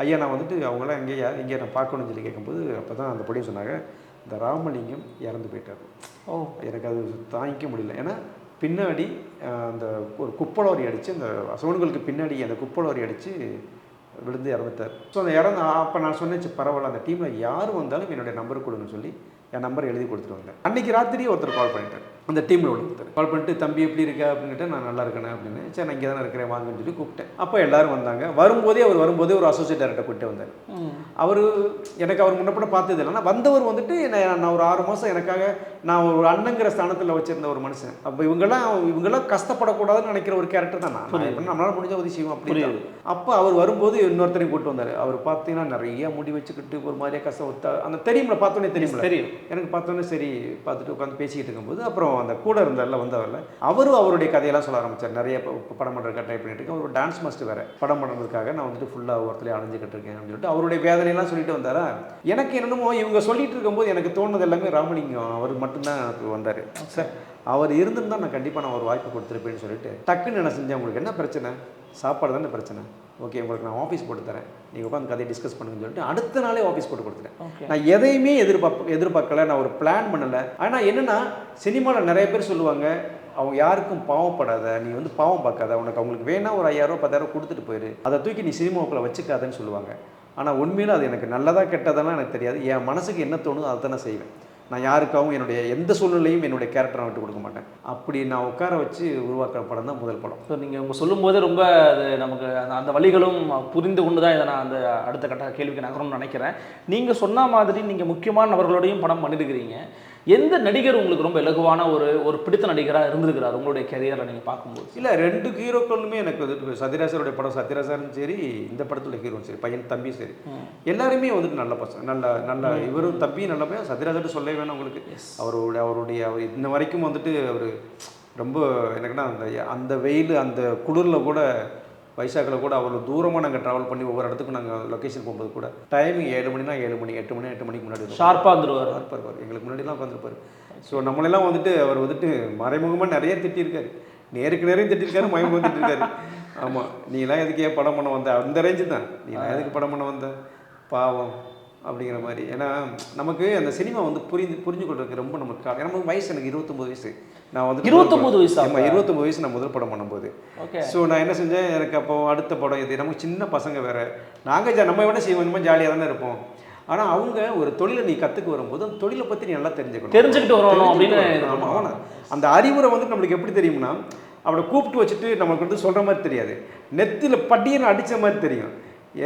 ஐயா நான் வந்துட்டு அவங்களாம் எங்கேயா எங்கே நான் பார்க்கணும்னு சொல்லி கேட்கும்போது அப்போ தான் அந்த பொடியை சொன்னாங்க இந்த ராமலிங்கம் இறந்து போயிட்டார்.
ஓ.
எனக்கு அது தாங்கிக்க முடியல. ஏன்னா பின்னாடி அந்த ஒரு குப்பலோரி அடித்து அந்த சிவன்களுக்கு பின்னாடி அந்த குப்பலோரி அடித்து விழுந்து இறந்துட்டார். ஸோ அந்த இறந்து அப்போ நான் சொன்னேன் "சரி, பரவாயில்ல அந்த டீமில் யார் வந்தாலும் என்னுடைய நம்பர் கொடுங்கன்னு சொல்லி என் நம்பர் எழுதி கொடுத்துட்டு வந்தேன் அன்றைக்கி ராத்திரி ஒருத்தர் கால் பண்ணிட்டார். அந்த டீமில் ஒருத்தர் கால் பண்ணிட்டு தம்பி எப்படி இருக்க? அப்படின்ட்டு நான் நல்லா இருக்கேன் அப்படின்னு. சரி நான் இங்கே தானே இருக்கிறேன் வாங்கன்னு சொல்லி கூப்பிட்டேன். அப்போ எல்லாரும் வந்தாங்க. வரும்போதே அவர் வரும்போதே ஒரு அசோசியேட் டேரக்டர் கூப்பிட்டு வந்தார். அவர் எனக்கு அவர் முன்னப்பட பார்த்தது இல்லை. வந்தவர் வந்துட்டு என்னை நான் ஒரு ஆறு மாதம் எனக்காக நான் ஒரு அண்ணங்கிற ஸ்தானத்தில் வச்சிருந்த ஒரு மனுஷன். அப்போ இவங்கெல்லாம் இவங்கெல்லாம் கஷ்டப்படக்கூடாதுன்னு நினைக்கிற ஒரு கேரக்டர் தான் நான். நம்மளால முடிஞ்ச உதவி செய்வோம் அப்படி அப்போ அவர் வரும்போது இன்னொருத்தரையும் கூட்டு வந்தார். அவர் பார்த்தீங்கன்னா நிறைய முடி வச்சுக்கிட்டு ஒரு மாதிரியே கஷ்டம் அந்த தெரியும்ல பார்த்தோன்னே தெரியும்ல.
தெரியும்.
எனக்கு பார்த்தோன்னே சரி பார்த்துட்டு உட்காந்து பேசிக்கிட்டு இருக்கும்போது அப்புறம் அந்த கூட இருந்தார்ல வந்தவர்ல அவரும் அவருடைய கதையெல்லாம் சொல்ல ஆரம்பிச்சார். நிறைய படம் பண்ணுறதுக்காக ட்ரை பண்ணிட்டு இருக்கேன் ஒரு டான்ஸ் மாஸ்டர் வேற. படம் பண்ணுறதுக்காக நான் வந்துட்டு ஃபுல்லாக ஒருத்தரையும் அலைஞ்சிக்கிட்டு இருக்கேன் அப்படின்னு சொல்லிட்டு அவருடைய வேதனையெல்லாம் சொல்லிட்டு வந்தாரா? எனக்கு என்னென்னமோ இவங்க சொல்லிட்டு இருக்கும்போது எனக்கு தோணுது எல்லாமே ராமலிங்கம். அவர் மட்டும்தான் எனக்கு வந்தார். சார் அவர் இருந்திருந்தா நான் கண்டிப்பாக நான் ஒரு வாய்ப்பு கொடுத்துருப்பேன்னு சொல்லிட்டு டக்குன்னு என்ன செஞ்சேன்? உங்களுக்கு என்ன பிரச்சனை? சாப்பாடு தானே பிரச்சனை? ஓகே உங்களுக்கு நான் ஆஃபீஸ் போட்டு தரேன். நீங்கள் உட்காந்து கதையை டிஸ்கஸ் பண்ணுங்கன்னு சொல்லிட்டு அடுத்த நாளே ஆஃபீஸ் போட்டு கொடுத்துட்டேன். நான் எதையுமே எதிர்பார்க்க எதிர்பார்க்கல நான் ஒரு பிளான் பண்ணலை. ஆனால் என்னென்னா சினிமாவில் நிறைய பேர் சொல்லுவாங்க அவங்க யாருக்கும் பாவப்படாத நீ வந்து பாவம் பார்க்காத. உனக்கு அவங்களுக்கு வேணா ஒரு ஐயாயிரம் பத்தாயிரம் கொடுத்துட்டு போயிரு. அதை தூக்கி நீ சினிமாவுக்குள்ள வச்சுக்காதன்னு சொல்லுவாங்க. ஆனால் உண்மையில அது எனக்கு நல்லதா கெட்டதெல்லாம் எனக்கு தெரியாது. என் மனசுக்கு என்ன தோணுதோ அதை தான் செய்வேன். நான் யாருக்காகவும் என்னுடைய எந்த சூழ்நிலையும் என்னுடைய கேரக்டரை விட்டு கொடுக்க மாட்டேன். அப்படி நான் உட்கார வச்சு உருவாக்குற படம் தான் முதல் படம்.
ஸோ நீங்கள் உங்கள் சொல்லும்போது ரொம்ப அது நமக்கு அந்த அந்த வழிகளும் புரிந்து கொண்டு தான் இதை நான் அந்த அடுத்த கட்ட கேள்விக்கு நகரணும்னு நினைக்கிறேன். நீங்கள் சொன்ன மாதிரி நீங்கள் முக்கியமான நபர்களோடையும் படம் பண்ணிருக்கிறீங்க. எந்த நடிகர் உங்களுக்கு ரொம்ப இலகுவான ஒரு ஒரு பிடித்த நடிகராக இருந்திருக்கிறார் உங்களுடைய கெரியரில் நீங்கள் பார்க்கும்போது?
இல்லை ரெண்டு ஹீரோக்களுமே எனக்கு வந்துட்டு சத்யராசருடைய படம் சத்யராசரும் சரி இந்த படத்துல ஹீரோவும் சரி பையன் தம்பி சரி. எல்லாருமே வந்துட்டு நல்ல பசங்க நல்ல நல்ல இவரும் தம்பியும் நல்ல பையன் சத்யராசர்ட்டு சொல்லவே வேணும் உங்களுக்கு. அவருடைய அவருடைய அவர் இன்ன வரைக்கும் வந்துட்டு அவர் ரொம்ப எனக்குன்னா அந்த அந்த வெயில் அந்த குளிரில் கூட வைசாக்கில் கூட அவ்வளோ தூரமாக நாங்கள் ட்ராவல் பண்ணி ஒவ்வொரு இடத்துக்கும் நாங்கள் லொக்கேஷன் போகும்போது கூட டைமிங் ஏழு மணினா ஏழு மணி எட்டு மணி எட்டு மணிக்கு முன்னாடி.
ஷார்ப்பாக வந்துருவார்.
இருப்பார். எங்களுக்கு முன்னாடிலாம் உட்காந்துருப்பார் ஸோ நம்மளெல்லாம் வந்துட்டு அவர் வந்துட்டு மறைமுகமாக நிறைய திட்டியிருக்காரு. நேருக்கு நேரையும் திட்டிருக்காரு மயமுகம் திட்டிருக்காரு ஆமாம் நீலாம் எதுக்கு ஏன் படம் பண்ண வந்த? அந்த ரேஞ்சு தான். நீலாம் எதுக்கு படம் பண்ண வந்த? பாவம். அப்படிங்கிற மாதிரி. ஏன்னா நமக்கு அந்த சினிமா வந்து புரிந்து புரிஞ்சு கொள்றதுக்கு ரொம்ப நமக்கு நமக்கு வயசு எனக்கு இருபத்தொம்பது வயசு. நான் வந்து
29 வயசா?
ஆமாம் இருபத்தொம்பது வயசு நான் முதல் படம் பண்ணும்போது.
ஓகே.
ஸோ நான் என்ன செஞ்சேன்? எனக்கு அப்போ அடுத்த படம் இது நமக்கு சின்ன பசங்க வேற. நாங்கள் ஜா நம்ம விட செய்வோம்? நம்ம ஜாலியாக தானே இருப்போம். ஆனால் அவங்க ஒரு தொழிலை நீ கற்றுக்க வரும்போது அந்த தொழிலை பற்றி நீ நல்லா தெரிஞ்சுக்கணும்.
தெரிஞ்சுக்கிட்டு வரணும் அப்படின்னு
தெரிஞ்சுக்கிட்டு வரணும். ஆமா, ஆமா. அந்த அறிவுரை வந்து நம்மளுக்கு எப்படி தெரியும்னா அவளை கூப்பிட்டு வச்சுட்டு நமக்கு வந்து சொல்கிற மாதிரி தெரியாது. நெத்தியில் பட்டியனை அடித்த மாதிரி தெரியும்.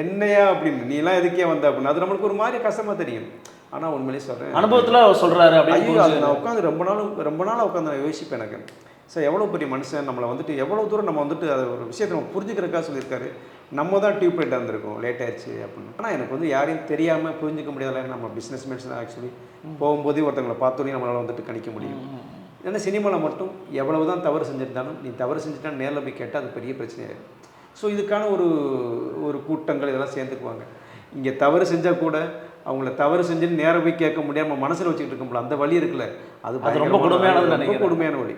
என்னையா அப்படின்னு நீலாம் எதுக்கே வந்த அப்படின்னு. அது நம்மளுக்கு ஒரு மாதிரி கஷ்டமாக தெரியும். ஆனால் உண்மையிலேயே சொல்கிறேன்
அனுபவத்தில் சொல்கிறாரு அப்படின்னு
நான் உட்காந்து ரொம்ப நாள் ரொம்ப நாள் உட்காந்து நான் யோசிப்பேன் எனக்கு. சார் எவ்வளோ பெரிய மனுஷன்? நம்மளை வந்துட்டு எவ்வளோ தூரம் நம்ம வந்துட்டு அது ஒரு விஷயத்தை நம்ம புரிஞ்சுக்கிறக்கா சொல்லியிருக்காரு. நம்ம தான் டியூப் லைட்டாக இருந்திருக்கோம் லேட் ஆயிடுச்சு அப்படின்னு. ஆனால் எனக்கு வந்து யாரையும் தெரியாமல் புரிஞ்சுக்க முடியாதுல நம்ம பிஸ்னஸ் மேன்ஸ் தான் ஆக்சுவலி போகும்போதே ஒருத்தவங்களை பார்த்தோன்னே நம்மளால் வந்துட்டு கணிக்க முடியும். ஏன்னா சினிமாவில் மட்டும் எவ்வளவு தான் தவறு செஞ்சிருந்தாலும் நீ தவறு செஞ்சுட்டா நேரில் போய் கேட்டால் அது பெரிய பிரச்சனையாயிடும் ஸோ இதுக்கான ஒரு ஒரு கூட்டங்கள் இதெல்லாம் சேர்ந்துக்குவாங்க. இங்கே தவறு செஞ்சால் கூட அவங்கள தவறு செஞ்சுன்னு நேரம் போய் கேட்க முடியாமல் மனசில் வச்சுக்கிட்டு இருக்கோம்ல அந்த வழி இருக்குல்ல? அது
ரொம்ப கொடுமையானதுன்னு
ரொம்ப. கொடுமையான வழி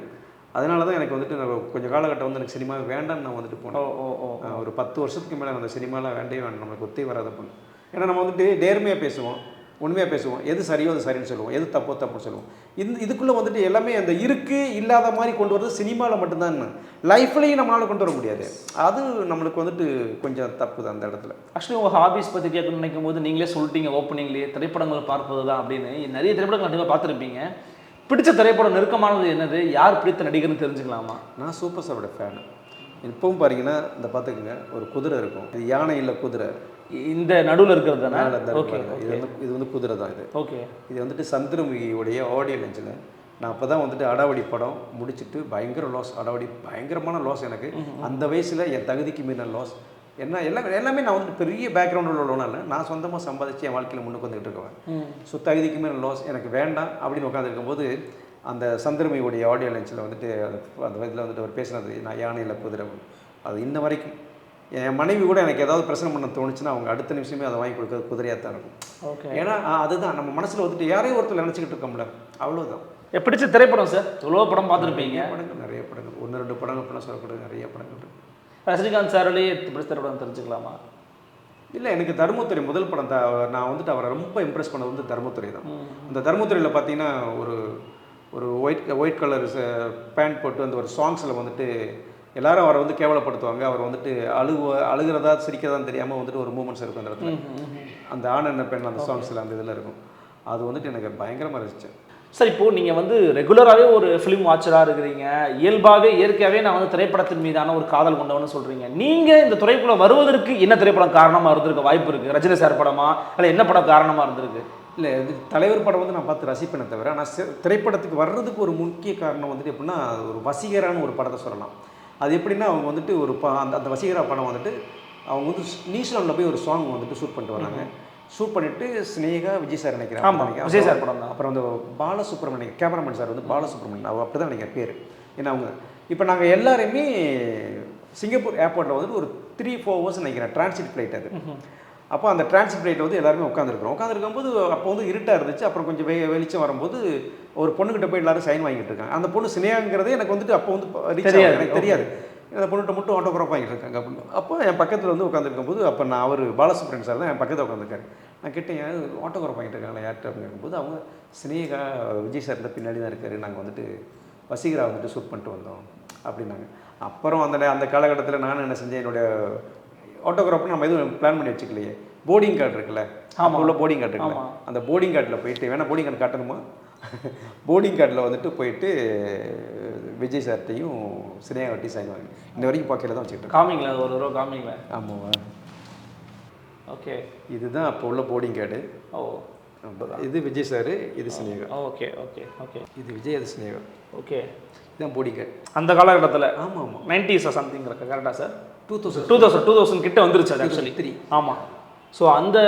அதனால தான் எனக்கு வந்துட்டு நான் கொஞ்சம் காலகட்டம் வந்து எனக்கு சினிமா வேண்டாம்னு நான் வந்துட்டு போனேன். ஒரு பத்து வருஷத்துக்கு மேலே அந்த சினிமாலாம் வேண்டவே வேண்டாம். நம்மளுக்கு ஒத்தே வராத பொண்ணு. ஏன்னா நம்ம வந்துட்டு நேர்மையாக பேசுவோம். உண்மையாக பேசுவோம். எது சரியோ அது சரின்னு சொல்லுவோம். எது தப்போ தப்புன்னு சொல்லுவோம். இந்த இதுக்குள்ளே வந்துட்டு எல்லாமே அந்த இருக்கு இல்லாத மாதிரி கொண்டு வரது சினிமாவில் மட்டும்தான் லைஃப்லேயும் நம்மளால் கொண்டு வர முடியாது. அது நம்மளுக்கு வந்துட்டு கொஞ்சம் தப்பு தான் அந்த இடத்துல.
ஆக்சுவலி உங்கள் ஹாபிஸ் பற்றி கேட்கணும்னு நினைக்கும் போது நீங்களே சொல்லிட்டீங்க ஓப்பனிங்லேயே திரைப்படங்கள் பார்ப்பது தான் அப்படின்னு. நிறைய திரைப்படங்கள் கண்டிப்பாக பார்த்துருப்பீங்க. பிடிச்ச திரைப்படம் நெருக்கமானது என்னது? யார் பிடித்த நடிகர்னு தெரிஞ்சுக்கலாமா?
நான் சூப்பர் ஸ்டாரோட ஃபேனு இப்பவும் பாருங்கன்னா இந்த பார்த்துக்குங்க ஒரு குதிரை இருக்கும். இது யானை இல்லை குதிரை.
இந்த நடுவில் இருக்கிறது தானே? ஓகே.
இது வந்து இது வந்து குதிரை தான் இது.
ஓகே
இது வந்துட்டு சந்திரமுகியுடைய ஆடியோ லென்ஸில் நான் அப்போ தான் வந்துட்டு அடாவடி படம் முடிச்சுட்டு பயங்கர லாஸ் அடாவடி பயங்கரமான லாஸ் எனக்கு. அந்த வயசில் என் தகுதிக்கு மீறின லாஸ் என்ன எல்லாம் எல்லாமே நான் வந்துட்டு பெரிய பேக்ரவுண்டில் உள்ளவனா இல்லை. நான் சொந்தமாக சம்பாதிச்சு என் வாழ்க்கையில் முன்னுக்கு வந்துட்டு இருக்கேன் ஸோ தகுதிக்கு மீறின லாஸ் எனக்கு வேண்டாம் அப்படின்னு உட்காந்துருக்கும்போது அந்த சந்திரமுகியுடைய ஆடியோ லென்ஸில் வந்துட்டு அந்த இதில் வந்துட்டு அவர் பேசினது நான் யானையில் குதிரை. அது இன்ன வரைக்கும் என் மனைவி கூட எனக்கு ஏதாவது பிரச்சனை பண்ண தோணுச்சுன்னா அவங்க அடுத்த நிமிஷமே அதை வாங்கி கொடுக்கறது குதிரையாக தான் இருக்கும்.
ஓகே.
ஏன்னா அதுதான். நம்ம மனசுல வந்துட்டு யாரையும் ஒருத்தர் நினச்சிக்கிட்டு இருக்கோம்ல. அவ்வளவுதான்.
பிடிச்ச திரைப்படம் சார்? எவ்வளோ படம் பார்த்துருப்பீங்க.
படங்கள் நிறைய படங்கள். ஒன்று ரெண்டு படங்கள் படம் சொல்லக்கூடாது நிறைய படங்கள் இருக்கு.
ரஜினிகாந்த் சாரோலேயே பிடிச்ச திரைப்படம் தெரிஞ்சுக்கலாமா?
இல்லை எனக்கு தர்மத்துறை முதல் படம் த நான் வந்துட்டு அவரை ரொம்ப இம்ப்ரெஸ் பண்ணது வந்து தர்மத்துறை தான். அந்த தர்மத்துறையில் பார்த்தீங்கன்னா ஒரு ஒரு ஒயிட் ஒயிட் கலர் பேண்ட் போட்டு அந்த ஒரு சாங்ஸில் வந்துட்டு எல்லாரும் அவரை வந்து கேவலப்படுத்துவாங்க. அவர் வந்துட்டு அழுவ அழுகிறதா சிரிக்கிறதான்னு தெரியாமல் வந்துட்டு ஒரு மூமெண்ட்ஸ் இருக்கும் அந்த இடத்துல அந்த ஆண் என்ன பெண் அந்த சாங்ஸில் அந்த இதில் இருக்கும். அது வந்துட்டு எனக்கு பயங்கரமாக ரசித்தேன்
சார் இப்போ நீங்கள் வந்து ரெகுலராகவே ஒரு ஃபிலிம் வாட்சராக இருக்கிறீங்க. இயல்பாகவே இயற்கையாகவே நான் வந்து திரைப்படத்தின் மீதான ஒரு காதல் கொண்டவன்னு சொல்கிறீங்க நீங்கள் இந்த துறைக்குள்ள வருவதற்கு என்ன திரைப்படம் காரணமாக இருந்திருக்க வாய்ப்பு இருக்குது ரஜினி சார் படமா? இல்லை என்ன படம் காரணமாக இருந்திருக்கு?
இல்லை இது தலைவர் படம் வந்து நான் பார்த்து ரசிப்பேனே தவிர ஆனால் திரைப்படத்துக்கு வர்றதுக்கு ஒரு முக்கிய காரணம் வந்துட்டு எப்படின்னா ஒரு வசீகரான ஒரு படத்தை சொல்லலாம். அது எப்படின்னா அவங்க வந்துட்டு ஒரு ப அந்த அந்த வசீகரா படம் வந்துட்டு அவங்க வந்து நியூசிலாண்டில் போய் ஒரு சாங் வந்துட்டு ஷூட் பண்ணிட்டு வராங்க. ஷூட் பண்ணிட்டு ஸ்னேகா விஜய் சார் நினைக்கிறேன்
ஆமா,
நினைக்கிறேன்.
விஜய் சார் படம் தான்.
அப்புறம் வந்து பாலசுப்ரமணியம் கேமராமேன் சார் வந்து பாலசுப்ரமணியன் அவர் அப்படி தான் நினைக்கிறேன் பேர். ஏன்னா அவங்க இப்போ நாங்கள் எல்லாருமே சிங்கப்பூர் ஏர்போர்ட்டில் வந்துட்டு ஒரு த்ரீ ஃபோர் ஹவர்ஸ் நினைக்கிறேன் டிரான்சிட் ஃப்ளைட் அது. அப்போ அந்த டிரான்சிட் ஃப்ளைட்டில் வந்து எல்லாருமே உட்காந்துருக்குறோம் உட்காந்துருக்கும்போது அப்போ வந்து இருட்டாக இருந்துச்சு. அப்புறம் கொஞ்சம் வெ வெளிச்சம் வரும்போது ஒரு பொண்ணுகிட்ட போய் எல்லாரும் சைன் வாங்கிட்டு இருக்காங்க. அந்த பொண்ணு சினேகாங்கிறதே எனக்கு வந்துட்டு அப்போ வந்து ரீச்
தெரியாது.
எனக்கு தெரியாது. அந்த பொண்ணுகிட்ட மட்டும் ஆட்டோகிராஃப் வாங்கிட்டு இருக்காங்க அப்படின்னு. அப்போ என் பக்கத்தில் வந்து உட்காந்துருக்கும் போது அப்போ நான் அவர் பாலசுப்ரமணியன் சார் தான் என் பக்கத்தில் உட்காந்துருக்காரு நான் கேட்டேன் யார் ஆட்டோகிராஃப் வாங்கிட்டு இருக்காங்களா யார்கிட்ட? அப்படின்னு கேட்கும்போது அவங்க சினேகா விஜய் சார் பின்னாடி தான் இருக்காரு. நாங்கள் வந்துட்டு வசீகரா வந்துட்டு ஷூட் பண்ணிட்டு வந்தோம். அப்படின்னாங்க. அப்புறம் அந்த அந்த காலகட்டத்தில் நான் என்ன செஞ்சேன் என்னுடைய ஆட்டோகிராஃப் நம்ம எதுவும் பிளான் பண்ணி வச்சுக்கலையே. போர்டிங் கார்டு இருக்குல்ல ஆமாம் உள்ள போர்டிங் கார்டு இருக்குல்ல. அந்த போர்டிங் கார்டில் போயிட்டு வேணா போர்டிங் கார்டு காட்டணுமா? போர்டிங் கார்டில் வந்துட்டு போயிட்டு விஜய் சார்ட்டையும் சினேகாட்டி சைன் வாங்கி இந்த வரைக்கும் பாக்கையில் தான் வச்சுக்கிட்டு
காமிங்களா ஒரு தடவை காமிங்களேன்.
ஆமாவா
ஓகே
இதுதான் அப்போ உள்ள போர்டிங் கார்டு
ஓ.
இது விஜய் சார் இது சினேகா
ஓகே ஓகே ஓகே.
இது விஜய் அது சினேகா
ஓகே.
இதுதான் போர்டிங் கார்டு
அந்த காலகட்டத்தில்
ஆமாம் ஆமாம்
நைன்டிஸ் சம்திங் இருக்கு கரெக்டாக sir
two thousand
two thousand two thousand கிட்ட வந்துருச்சு ஆக்சுவலி
three.
ஆமாம் ஸோ அந்த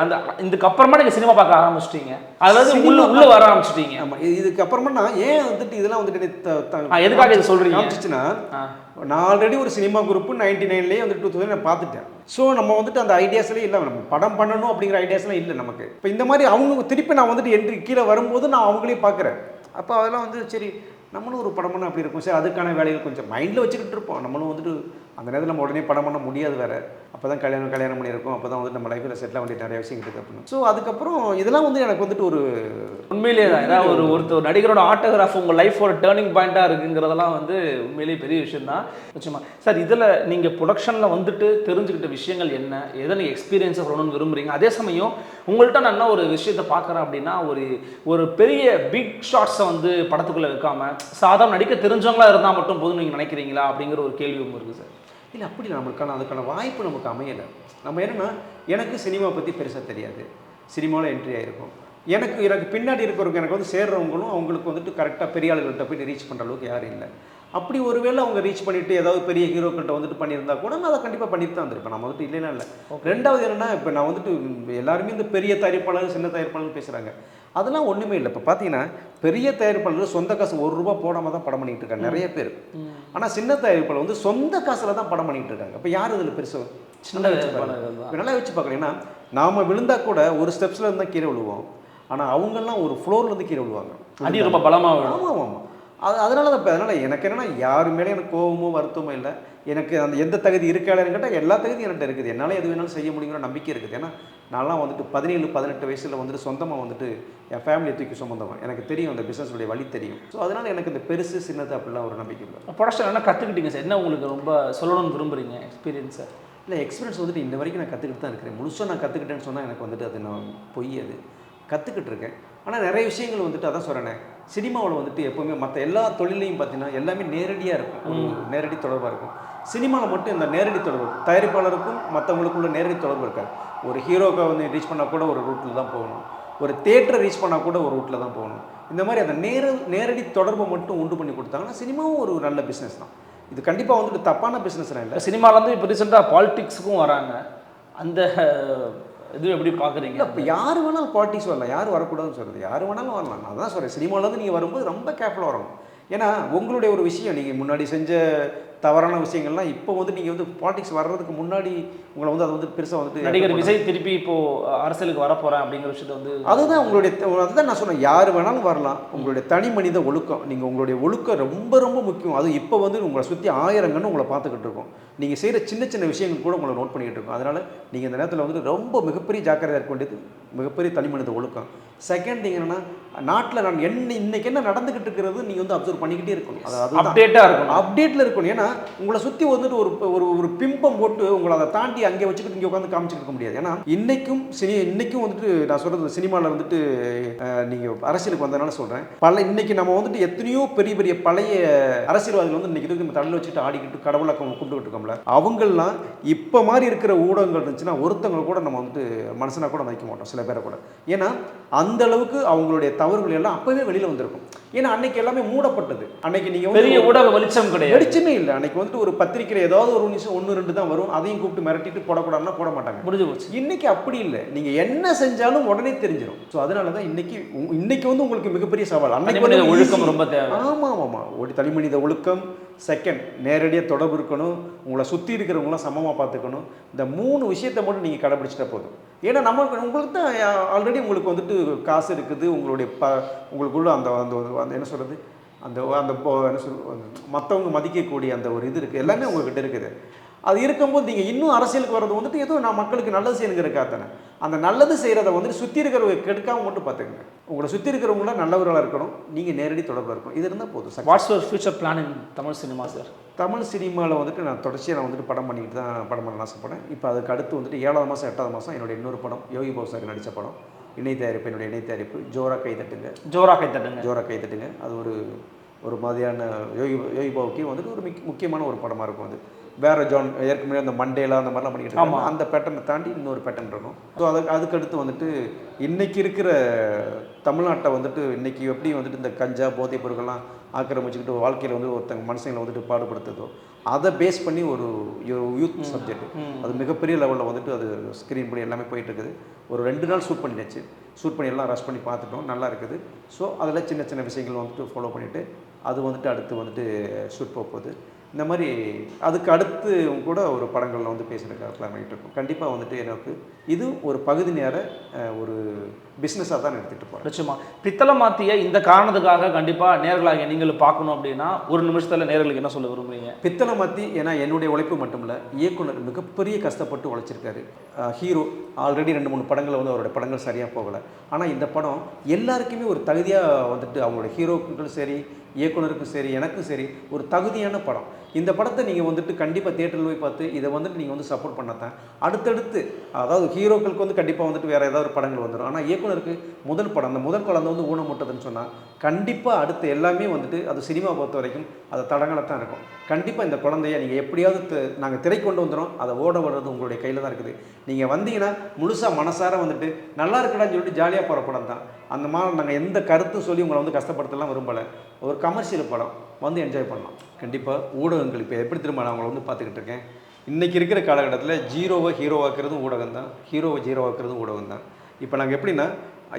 அந்த இதுக்கு அப்புறமா நீங்கள் சினிமா பார்க்க ஆரம்பிச்சிட்டீங்க. அதாவது உள்ள உள்ள வர ஆரம்பிச்சிட்டீங்க.
ஆமாம் இதுக்கு அப்புறமா நான் ஏன் வந்துட்டு இதெல்லாம் வந்துட்டு
எதுக்காக இது சொல்றீங்க?
காமிச்சிச்சுன்னா
ஆ.
நான் ஆல்ரெடி ஒரு சினிமா குரூப் நைன்டி நைன்லேயே வந்து டூ தௌசண்ட் நான் பார்த்துட்டேன். ஸோ நம்ம வந்துட்டு அந்த ஐடியாஸ்லேயே இல்லை நம்ம படம் பண்ணணும் அப்படிங்கிற ஐடியாஸ்லாம் இல்லை நமக்கு. இப்போ இந்த மாதிரி அவங்க திருப்பி நான் வந்துட்டு என்ட்ரி கீழே வரும்போது நான் அவங்களையும் பார்க்குறேன். அப்போ அதெல்லாம் வந்து சரி நம்மளும் ஒரு படம் பண்ண அப்படி இருக்கும். சரி அதுக்கான வேலைகள் கொஞ்சம் மைண்டில் வச்சுக்கிட்டு இருப்போம். நம்மளும் வந்துட்டு அந்த நேரத்தில் நம்ம உடனே படம் பண்ண முடியாது வேறு. அப்போ தான் கல்யாணம் கல்யாணம் பண்ணியிருக்கோம். அப்போ தான் வந்து நம்ம லைஃப்பில் செட்டில் ஆக வேண்டிய நிறைய விஷயம் இருக்குது அப்படின்னு. ஸோ அதுக்கப்புறம் இதெல்லாம் வந்து எனக்கு வந்துட்டு ஒரு
உண்மையிலேயே தான். ஏதாவது ஒரு ஒருத்தர் நடிகரோட ஆட்டோகிராஃப் உங்கள் லைஃபோட டேர்னிங் பாயிண்ட்டாக இருக்குங்கிறதெல்லாம் வந்து உண்மையிலேயே பெரிய விஷயம் தான் நிச்சயமாக சார் இதில் நீங்கள் ப்ரொடக்ஷனில் வந்துட்டு தெரிஞ்சுக்கிட்ட விஷயங்கள் என்ன? எதை நீங்கள் எக்ஸ்பீரியன்ஸை சொல்லணும்னு விரும்புகிறீங்க அதே சமயம் உங்கள்கிட்ட நான் என்ன ஒரு விஷயத்தை பார்க்குறேன் அப்படின்னா ஒரு ஒரு பெரிய பிக் ஷாட்ஸை வந்து படத்துக்குள்ளே வைக்காமல் சாதாரண நடிக்க தெரிஞ்சவங்களா இருந்தால் மட்டும் போதும் நீங்கள் நினைக்கிறீங்களா அப்படிங்கிற ஒரு கேள்வி ஒன்று இருக்குது சார்.
இல்லை அப்படி இல்லை, நம்மளுக்கான அதுக்கான வாய்ப்பு நமக்கு அமையலை. நம்ம என்னன்னா எனக்கு சினிமா பற்றி பெருசாக தெரியாது. சினிமாவில் என்ட்ரி ஆகிருக்கும் எனக்கு எனக்கு பின்னாடி இருக்கிறவங்க எனக்கு வந்து சேர்றவங்களும் அவங்களுக்கு வந்துட்டு கரெக்டாக பெரிய ஆளுகள்கிட்ட போய் ரீச் பண்ணுற அளவுக்கு யாரும் இல்லை. அப்படி ஒருவேளை அவங்க ரீச் பண்ணிட்டு ஏதாவது பெரிய ஹீரோக்கள்கிட்ட வந்துட்டு பண்ணியிருந்தா கூட நான் அதை கண்டிப்பாக பண்ணிட்டு தான் வந்திருப்பேன். நம்ம வந்துட்டு இல்லைன்னா இல்லை. ரெண்டாவது என்னன்னா இப்போ நான் வந்துட்டு எல்லாருமே இந்த பெரிய தயாரிப்பாளர் சின்ன தயாரிப்பாளர் பேசுகிறாங்க அதெல்லாம் ஒன்றுமே இல்லை. இப்போ பார்த்தீங்கன்னா பெரிய தயாரிப்பாளர் சொந்த காசு ஒரு ரூபா போடாமல் தான் படம் பண்ணிட்டு இருக்காங்க நிறைய பேர். ஆனால் சின்ன தயாரிப்பாளர் வந்து சொந்த காசில் தான் படம் பண்ணிட்டு இருக்காங்க. இப்போ யார் இதில் பெருசு
சின்ன
நல்லா வச்சு பார்க்கணும் ஏன்னா நாம் விழுந்தா கூட ஒரு ஸ்டெப்ஸில் இருந்தால் கீழே விழுவோம். ஆனால் அவங்கெல்லாம் ஒரு ஃப்ளோர்ல இருந்து கீழே விழுவாங்க.
அடி ரொம்ப பலமாக
ஆமாம் ஆமாம் அது அதனால தான் இப்போ அதனால் எனக்கு என்னன்னா யார் மேலே எனக்கு கோவமோ வருத்தமோ இல்லை. எனக்கு அந்த எந்த தகுதி இருக்காளன்னு கேட்டால் எல்லா தகுதியும் என்கிட்ட இருக்குது. என்னால் எது வேணாலும் செய்ய முடியுங்கிற நம்பிக்கை இருக்குது. ஏன்னா நான்லாம் வந்துட்டு பதினேழு பதினெட்டு வயசில் வந்துட்டு சொந்தமாக வந்துட்டு என் ஃபேமிலியை தூக்கி சுமந்தவன் எனக்கு தெரியும் அந்த பிஸ்னஸுடைய வழி தெரியும். ஸோ அதனால் எனக்கு இந்த பெருசு சின்னது அப்படிலாம் ஒரு நம்பிக்கை இல்லை.
ப்ரொடக்ஷன் என்ன கற்றுக்கிட்டீங்க சார்? என்ன உங்களுக்கு ரொம்ப சொல்லணும்னு விரும்புறீங்க எக்ஸ்பீரியன்ஸை
இல்லை எக்ஸ்பீரியன்ஸ் வந்துட்டு இந்த வரைக்கும் நான் கற்றுக்கிட்டு தான் இருக்கிறேன். முழுசாக நான் கற்றுக்கிட்டேன்னு சொன்னால் எனக்கு வந்துட்டு அது நான் பொய் அது. கற்றுக்கிட்டு இருக்கேன். ஆனால் நிறைய விஷயங்கள் வந்துட்டு அதான் சொல்கிறேனே சினிமாவில் வந்துட்டு எப்போவுமே மற்ற எல்லா தொழிலையும் பார்த்தீங்கன்னா எல்லாமே நேரடியாக இருக்கும். நேரடி தொடர்பாக இருக்கும். சினிமாவில் மட்டும் இந்த நேரடி தொடர்பு தயாரிப்பாளருக்கும் மற்றவங்களுக்குள்ள நேரடி தொடர்பு இருக்காது. ஒரு ஹீரோக்கை வந்து ரீச் பண்ணால் கூட ஒரு ரூட்டில் தான் போகணும். ஒரு தேட்டரை ரீச் பண்ணால் கூட ஒரு ரூட்டில் தான் போகணும். இந்த மாதிரி அந்த நேர நேரடி தொடர்பை மட்டும் உண்டு பண்ணி கொடுத்தாங்கன்னா சினிமாவும் ஒரு நல்ல பிஸ்னஸ் தான். இது கண்டிப்பாக வந்துட்டு தப்பான பிஸ்னஸ்லாம் இல்லை.
இப்போ சினிமாலேருந்து இப்போ ரீசெண்டாக பாலிடிக்ஸுக்கும் வராங்க. அந்த இது எப்படி பார்க்குறீங்க?
இல்லை இப்போ யார் வேணாலும் பாலிட்டிக்ஸ் வரலாம். யார் வரக்கூடாதுன்னு சொல்கிறது யார் வேணாலும் வரலாம். நான் தான் சொல்கிறேன் சினிமாவிலேருந்து நீங்கள் வரும்போது ரொம்ப கேர்ஃபுல்லாக வரணும். ஏன்னா உங்களுடைய ஒரு விஷயம் நீங்கள் முன்னாடி செஞ்ச தவறான விஷயங்கள்லாம் இப்போ வந்து நீங்கள் வந்து பாலிடிக்ஸ் வர்றதுக்கு முன்னாடி உங்களை வந்து அதை வந்து பெருசாக வந்துட்டு
நடிகர் விஜய் திருப்பி இப்போ அரசியலுக்கு வரப்போறேன் அப்படிங்கிற விஷயத்த வந்து
அதுதான் உங்களுடைய அதுதான் நான் சொன்னேன். யார் வேணாலும் வரலாம். உங்களுடைய தனி மனித ஒழுக்கம். நீங்கள் உங்களுடைய ஒழுக்கம் ரொம்ப ரொம்ப முக்கியம். அது இப்போ வந்து உங்களை சுற்றி ஆயிரங்கன்னு உங்களை பார்த்துக்கிட்டு இருக்கோம். நீங்கள் செய்கிற சின்ன சின்ன விஷயங்கள் கூட உங்களை நோட் பண்ணிக்கிட்டு இருக்கோம். அதனால் நீங்கள் இந்த நேரத்தில் வந்து ரொம்ப மிகப்பெரிய ஜாக்கிரதையாக இருக்க வேண்டியது மிகப்பெரிய தனி மனித ஒழுக்கம். செகண்ட் திங் என்னன்னா நாட்டில் நான் என்ன இன்னைக்கு என்ன நடந்துக்கிட்டு இருக்கிறது நீங்கள் வந்து அப்சர்வ் பண்ணிக்கிட்டே இருக்கணும். அது அதுதான்.
அப்டேட்டாக இருக்கணும்.
அப்டேட்டில் இருக்கணும். ஏன்னா உங்களை சுற்றி வந்துட்டு ஒரு ஒரு ஒரு பிம்பம் போட்டு உங்களை அதை தாண்டி அங்கே வச்சுக்கிட்டு இங்கே உட்காந்து காமிச்சிட்டு இருக்க முடியாது. ஏன்னா இன்னைக்கும் சினி இன்னைக்கும் வந்துட்டு நான் சொல்கிறது சினிமாவில் வந்துட்டு நீங்கள் அரசியலுக்கு வந்ததுனால சொல்கிறேன் பல இன்னைக்கு நம்ம வந்துட்டு எத்தனையோ பெரிய பெரிய பழைய அரசியல்வாதிகள் வந்து இன்னைக்கு இதுக்கு நம்ம தள்ள வச்சுட்டு ஆடிக்கிட்டு கடவுளை கும்- கும்பிட்டுக்கிட்டு இருக்கோம்ல? அவங்கெல்லாம் இப்போ மாதிரி இருக்கிற ஊடகங்கள் இருந்துச்சுன்னா ஒருத்தவங்களை கூட நம்ம வந்துட்டு மனசனா கூட மதிக்க மாட்டோம் சில பேரை கூட. ஏன்னா அந்த அளவுக்கு அவங்களுடைய தவறுகள் எல்லாம் அப்போவே வெளியில் வந்திருக்கும். ஏன்னா அன்னைக்கு எல்லாமே மூடப்பட்டது. அன்னைக்கு நீங்கள்
பெரிய ஊடக வெளிச்சம் கிடையாது.
வெளிச்சமே இல்லை. அன்னைக்கு வந்துட்டு ஒரு பத்திரிக்கையில் ஏதாவது ஒரு நிமிஷம் ஒன்று ரெண்டு தான் வரும். அதையும் கூப்பிட்டு மிரட்டிட்டு போடக்கூடாதுன்னா போட மாட்டாங்க
முடிஞ்சு போச்சு.
இன்னைக்கு அப்படி இல்லை. நீங்க என்ன செஞ்சாலும் உடனே தெரிஞ்சிடும் ஸோ அதனால தான் இன்னைக்கு இன்னைக்கு வந்து உங்களுக்கு மிகப்பெரிய சவால். அன்னைக்கு
தனிமனித ஒழுக்கம். ரொம்ப தேவை.
ஆமா ஆமா ஒரு தனி மனித ஒழுக்கம் செகண்ட் நேரடியாக தொடர்பு இருக்கணும் உங்களை சுற்றி இருக்கிறவங்களாம் சமமாக பார்த்துக்கணும். இந்த மூணு விஷயத்தை மட்டும் நீங்கள் கடைபிடிச்சிட்டா போதும். ஏன்னா நம்ம உங்களுக்கு தான் ஆல்ரெடி உங்களுக்கு வந்துட்டு காசு இருக்குது உங்களுடைய ப உங்களுக்குள்ள அந்த அந்த அந்த என்ன சொல்கிறது அந்த அந்த என்ன சொல் மற்றவங்க மதிக்கக்கூடிய அந்த ஒரு இது இருக்குது எல்லாமே உங்கள்கிட்ட இருக்குது. அது இருக்கும்போது நீங்கள் இன்னும் அரசியலுக்கு வர்றது வந்துட்டு ஏதோ நான் மக்களுக்கு நல்லது செய்யணுங்கிறக்காக தானே அந்த நல்லது செய்கிறத வந்துட்டு சுற்றி இருக்கிறவங்க கெடுக்காம மட்டும் பார்த்துக்கங்க. உங்களை சுற்றி இருக்கிறவங்கள நல்லவர்களாக இருக்கணும். நீங்கள் நேரடி தொடர்பில் இருக்கணும். இது இருந்தால் போதும்.
What's your future plan in Tamil cinema sir
Tamil சினிமாவில் வந்துட்டு நான் தொடர்ச்சியாக நான் வந்துட்டு படம் பண்ணிக்கிட்டு தான் படம் பண்ண ஆசைப்படேன் இப்போ அதுக்கு அடுத்து வந்துட்டு ஏழாவது மாதம் எட்டாவது மாதம் என்னோட இன்னொரு படம் யோகி பாபு சார் நடித்த படம். இணை தயாரிப்பு என்னுடைய இணை தயாரிப்பு. ஜோரா கை தட்டுங்க.
ஜோரா கை தட்டுங்க.
ஜோரா கை தட்டுங்க. அது ஒரு ஒரு மாதிரியான யோகி யோகி பாபுக்கு வந்துட்டு ஒரு மிக் முக்கியமான ஒரு படமாக இருக்கும் அது. வேறு ஜான் ஏற்கனவே அந்த மண்டேலா அந்த மாதிரிலாம் பண்ணிக்கிட்டு இருக்காங்க. அந்த பேட்டர்னை தாண்டி இன்னொரு பேட்டர்ன் இருக்கும். ஸோ அதுக்கு அதுக்கடுத்து வந்துட்டு இன்னைக்கு இருக்கிற தமிழ்நாட்டை வந்துட்டு இன்னைக்கு எப்படி வந்துட்டு இந்த கஞ்சா போதைப் பொருட்கள்லாம் ஆக்கிரமிச்சுக்கிட்டு வாழ்க்கையில் வந்து ஒருத்தங்க மனுஷங்களை வந்துட்டு பாடுபடுத்துதோ அதை பேஸ் பண்ணி ஒரு யூத் சப்ஜெக்ட் அது மிகப்பெரிய லெவலில் வந்துட்டு அது ஸ்க்ரீன் பண்ணி எல்லாமே போயிட்டு இருக்குது ஒரு ரெண்டு நாள் ஷூட் பண்ணியாச்சு. ஷூட் பண்ணி எல்லாம் ரஷ் பண்ணி பார்த்துட்டோம். நல்லா இருக்குது. ஸோ அதில் சின்ன சின்ன விஷயங்கள் வந்துட்டு ஃபாலோ பண்ணிவிட்டு அது வந்துட்டு அடுத்து வந்துட்டு ஷூட் போக போகுது. இந்த மாதிரி அதுக்கு அடுத்து கூட ஒரு படங்களில் வந்து பேசுகிறதுக்காக பிளான் பண்ணிகிட்டு இருக்கோம் கண்டிப்பாக வந்துட்டு எனக்கு இது ஒரு பகுதி நேர ஒரு பிஸ்னஸாக தான் எடுத்துகிட்டு போகிறேன்
நிச்சயமா. பித்தளை மாத்திய இந்த காரணத்துக்காக கண்டிப்பா நேர்களாக நீங்கள் பார்க்கணும் அப்படின்னா ஒரு நிமிஷத்துல நேர்களுக்கு என்ன சொல்ல விரும்புறீங்க?
பித்தளை மாற்றி ஏன்னா என்னுடைய உழைப்பு மட்டும் இல்லை இயக்குனர் மிகப்பெரிய கஷ்டப்பட்டு உழைச்சிருக்காரு. ஹீரோ ஆல்ரெடி ரெண்டு மூணு படங்கள் வந்து அவரோட படங்கள் சரியாக போகலை. ஆனால் இந்த படம் எல்லாருக்குமே ஒரு தகுதியாக வந்துட்டு அவங்களோட ஹீரோக்களும் சரி இயக்குனருக்கும் சரி எனக்கும் சரி ஒரு தகுதியான படம். இந்த படத்தை நீங்கள் வந்துட்டு கண்டிப்பாக தேட்டரில் போய் பார்த்து இதை வந்துட்டு நீங்கள் வந்து சப்போர்ட் பண்ணத்தான். அடுத்தடுத்து அதாவது ஹீரோக்களுக்கு வந்து கண்டிப்பாக வந்துட்டு வேறு ஏதாவது ஒரு படங்கள் வந்துடும். ஆனால் இயக்குனருக்கு முதல் படம் அந்த முதல் குழந்தை வந்து ஊனமுட்டதுன்னு சொன்னால் கண்டிப்பாக அடுத்து எல்லாமே வந்துட்டு அது சினிமா பொறுத்த வரைக்கும் அது தடங்களை தான் இருக்கும். கண்டிப்பாக இந்த குழந்தைய நீங்கள் எப்படியாவது நாங்கள் திரை கொண்டு வந்துடும் அதை ஓட விடுறது உங்களுடைய கையில் தான் இருக்குது. நீங்கள் வந்தீங்கன்னா முழுசாக மனசார வந்துட்டு நல்லா இருக்கடான்னு சொல்லிட்டு ஜாலியாக போகிற படம் தான். அந்த மாதிரி நாங்கள் எந்த கருத்தும் சொல்லி உங்களை வந்து கஷ்டப்படுத்தலாம் விரும்பலை. ஒரு கமர்ஷியல் படம் வந்து என்ஜாய் பண்ணலாம். கண்டிப்பாக ஊடகங்கள் இப்போ எப்படி திரும்ப நான் அவங்கள வந்து பார்த்துக்கிட்டு இருக்கேன்? இன்றைக்கி இருக்கிற காலகட்டத்தில் ஜீரோவை ஹீரோவாக்குறதும் ஊடகம் தான் ஹீரோவை ஜீரோவாக்குறதும் ஊடகம் தான் இப்போ நாங்கள் எப்படின்னா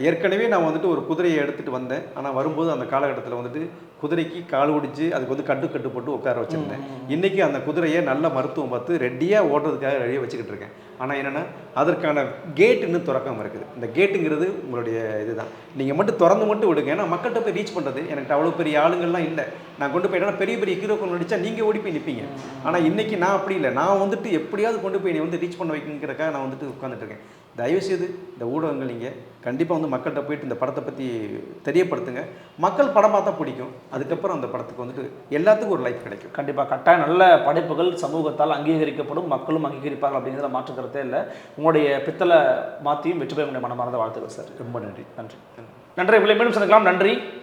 ஏற்கனவே நான் வந்துட்டு ஒரு குதிரையை எடுத்துகிட்டு வந்தேன். ஆனால் வரும்போது அந்த காலகட்டத்தில் வந்துட்டு குதிரைக்கு கால் ஒடிச்சு அதுக்கு வந்து கட்டு கட்டு போட்டு உட்கார வச்சுருந்தேன். இன்றைக்கி அந்த குதிரையை நல்ல மருத்துவம் பார்த்து ரெடியாக ஓடுறதுக்காக ரெடியாக வச்சுக்கிட்டு இருக்கேன். ஆனால் என்னென்னா அதற்கான கேட் இன்னும் இருக்குது. இந்த கேட்டுங்கிறது உங்களுடைய இதுதான். நீங்கள் மட்டும் திறந்து மட்டும் விடுங்க. ஏன்னா மக்கள்கிட்ட போய் ரீச் பண்ணுறது எனக்கு அவ்வளோ பெரிய ஆளுங்கள்லாம் இல்லை. நான் கொண்டு போய் பெரிய பெரிய ஹீரோக்கள் நடிச்சா நீங்கள் ஓடி போய் நிற்பீங்க ஆனால் இன்றைக்கி நான் அப்படி இல்லை. நான் வந்துட்டு எப்படியாவது கொண்டு போய் நீ வந்து ரீச் பண்ண வைக்கிறதுக்காக நான் வந்துட்டு உட்காந்துட்டு இருக்கேன். தயவுசெய்து இந்த ஊடகங்கள் நீங்கள் கண்டிப்பாக வந்து மக்கள்கிட்ட போயிட்டு இந்த படத்தை பற்றி தெரியப்படுத்துங்க. மக்கள் படம் பார்த்தா பிடிக்கும். அதுக்கப்புறம் அந்த படத்துக்கு வந்துட்டு எல்லாத்துக்கும் ஒரு லைஃப் கிடைக்கும்.
கண்டிப்பா. கட்டாயம் நல்ல படைப்புகள் சமூகத்தால் அங்கீகரிக்கப்படும் மக்களும் அங்கீகரிப்பார்கள் அப்படிங்கிறத மாற்றுக்கிறதே இல்லை. உங்களுடைய பித்தளை மாத்தியும் வெற்றி பெற மனமார்ந்த வாழ்த்துக்கள் சார்.
ரொம்ப நன்றி.
நன்றி. நன்றி. உங்களை மீண்டும் சந்திக்கலாம். நன்றி.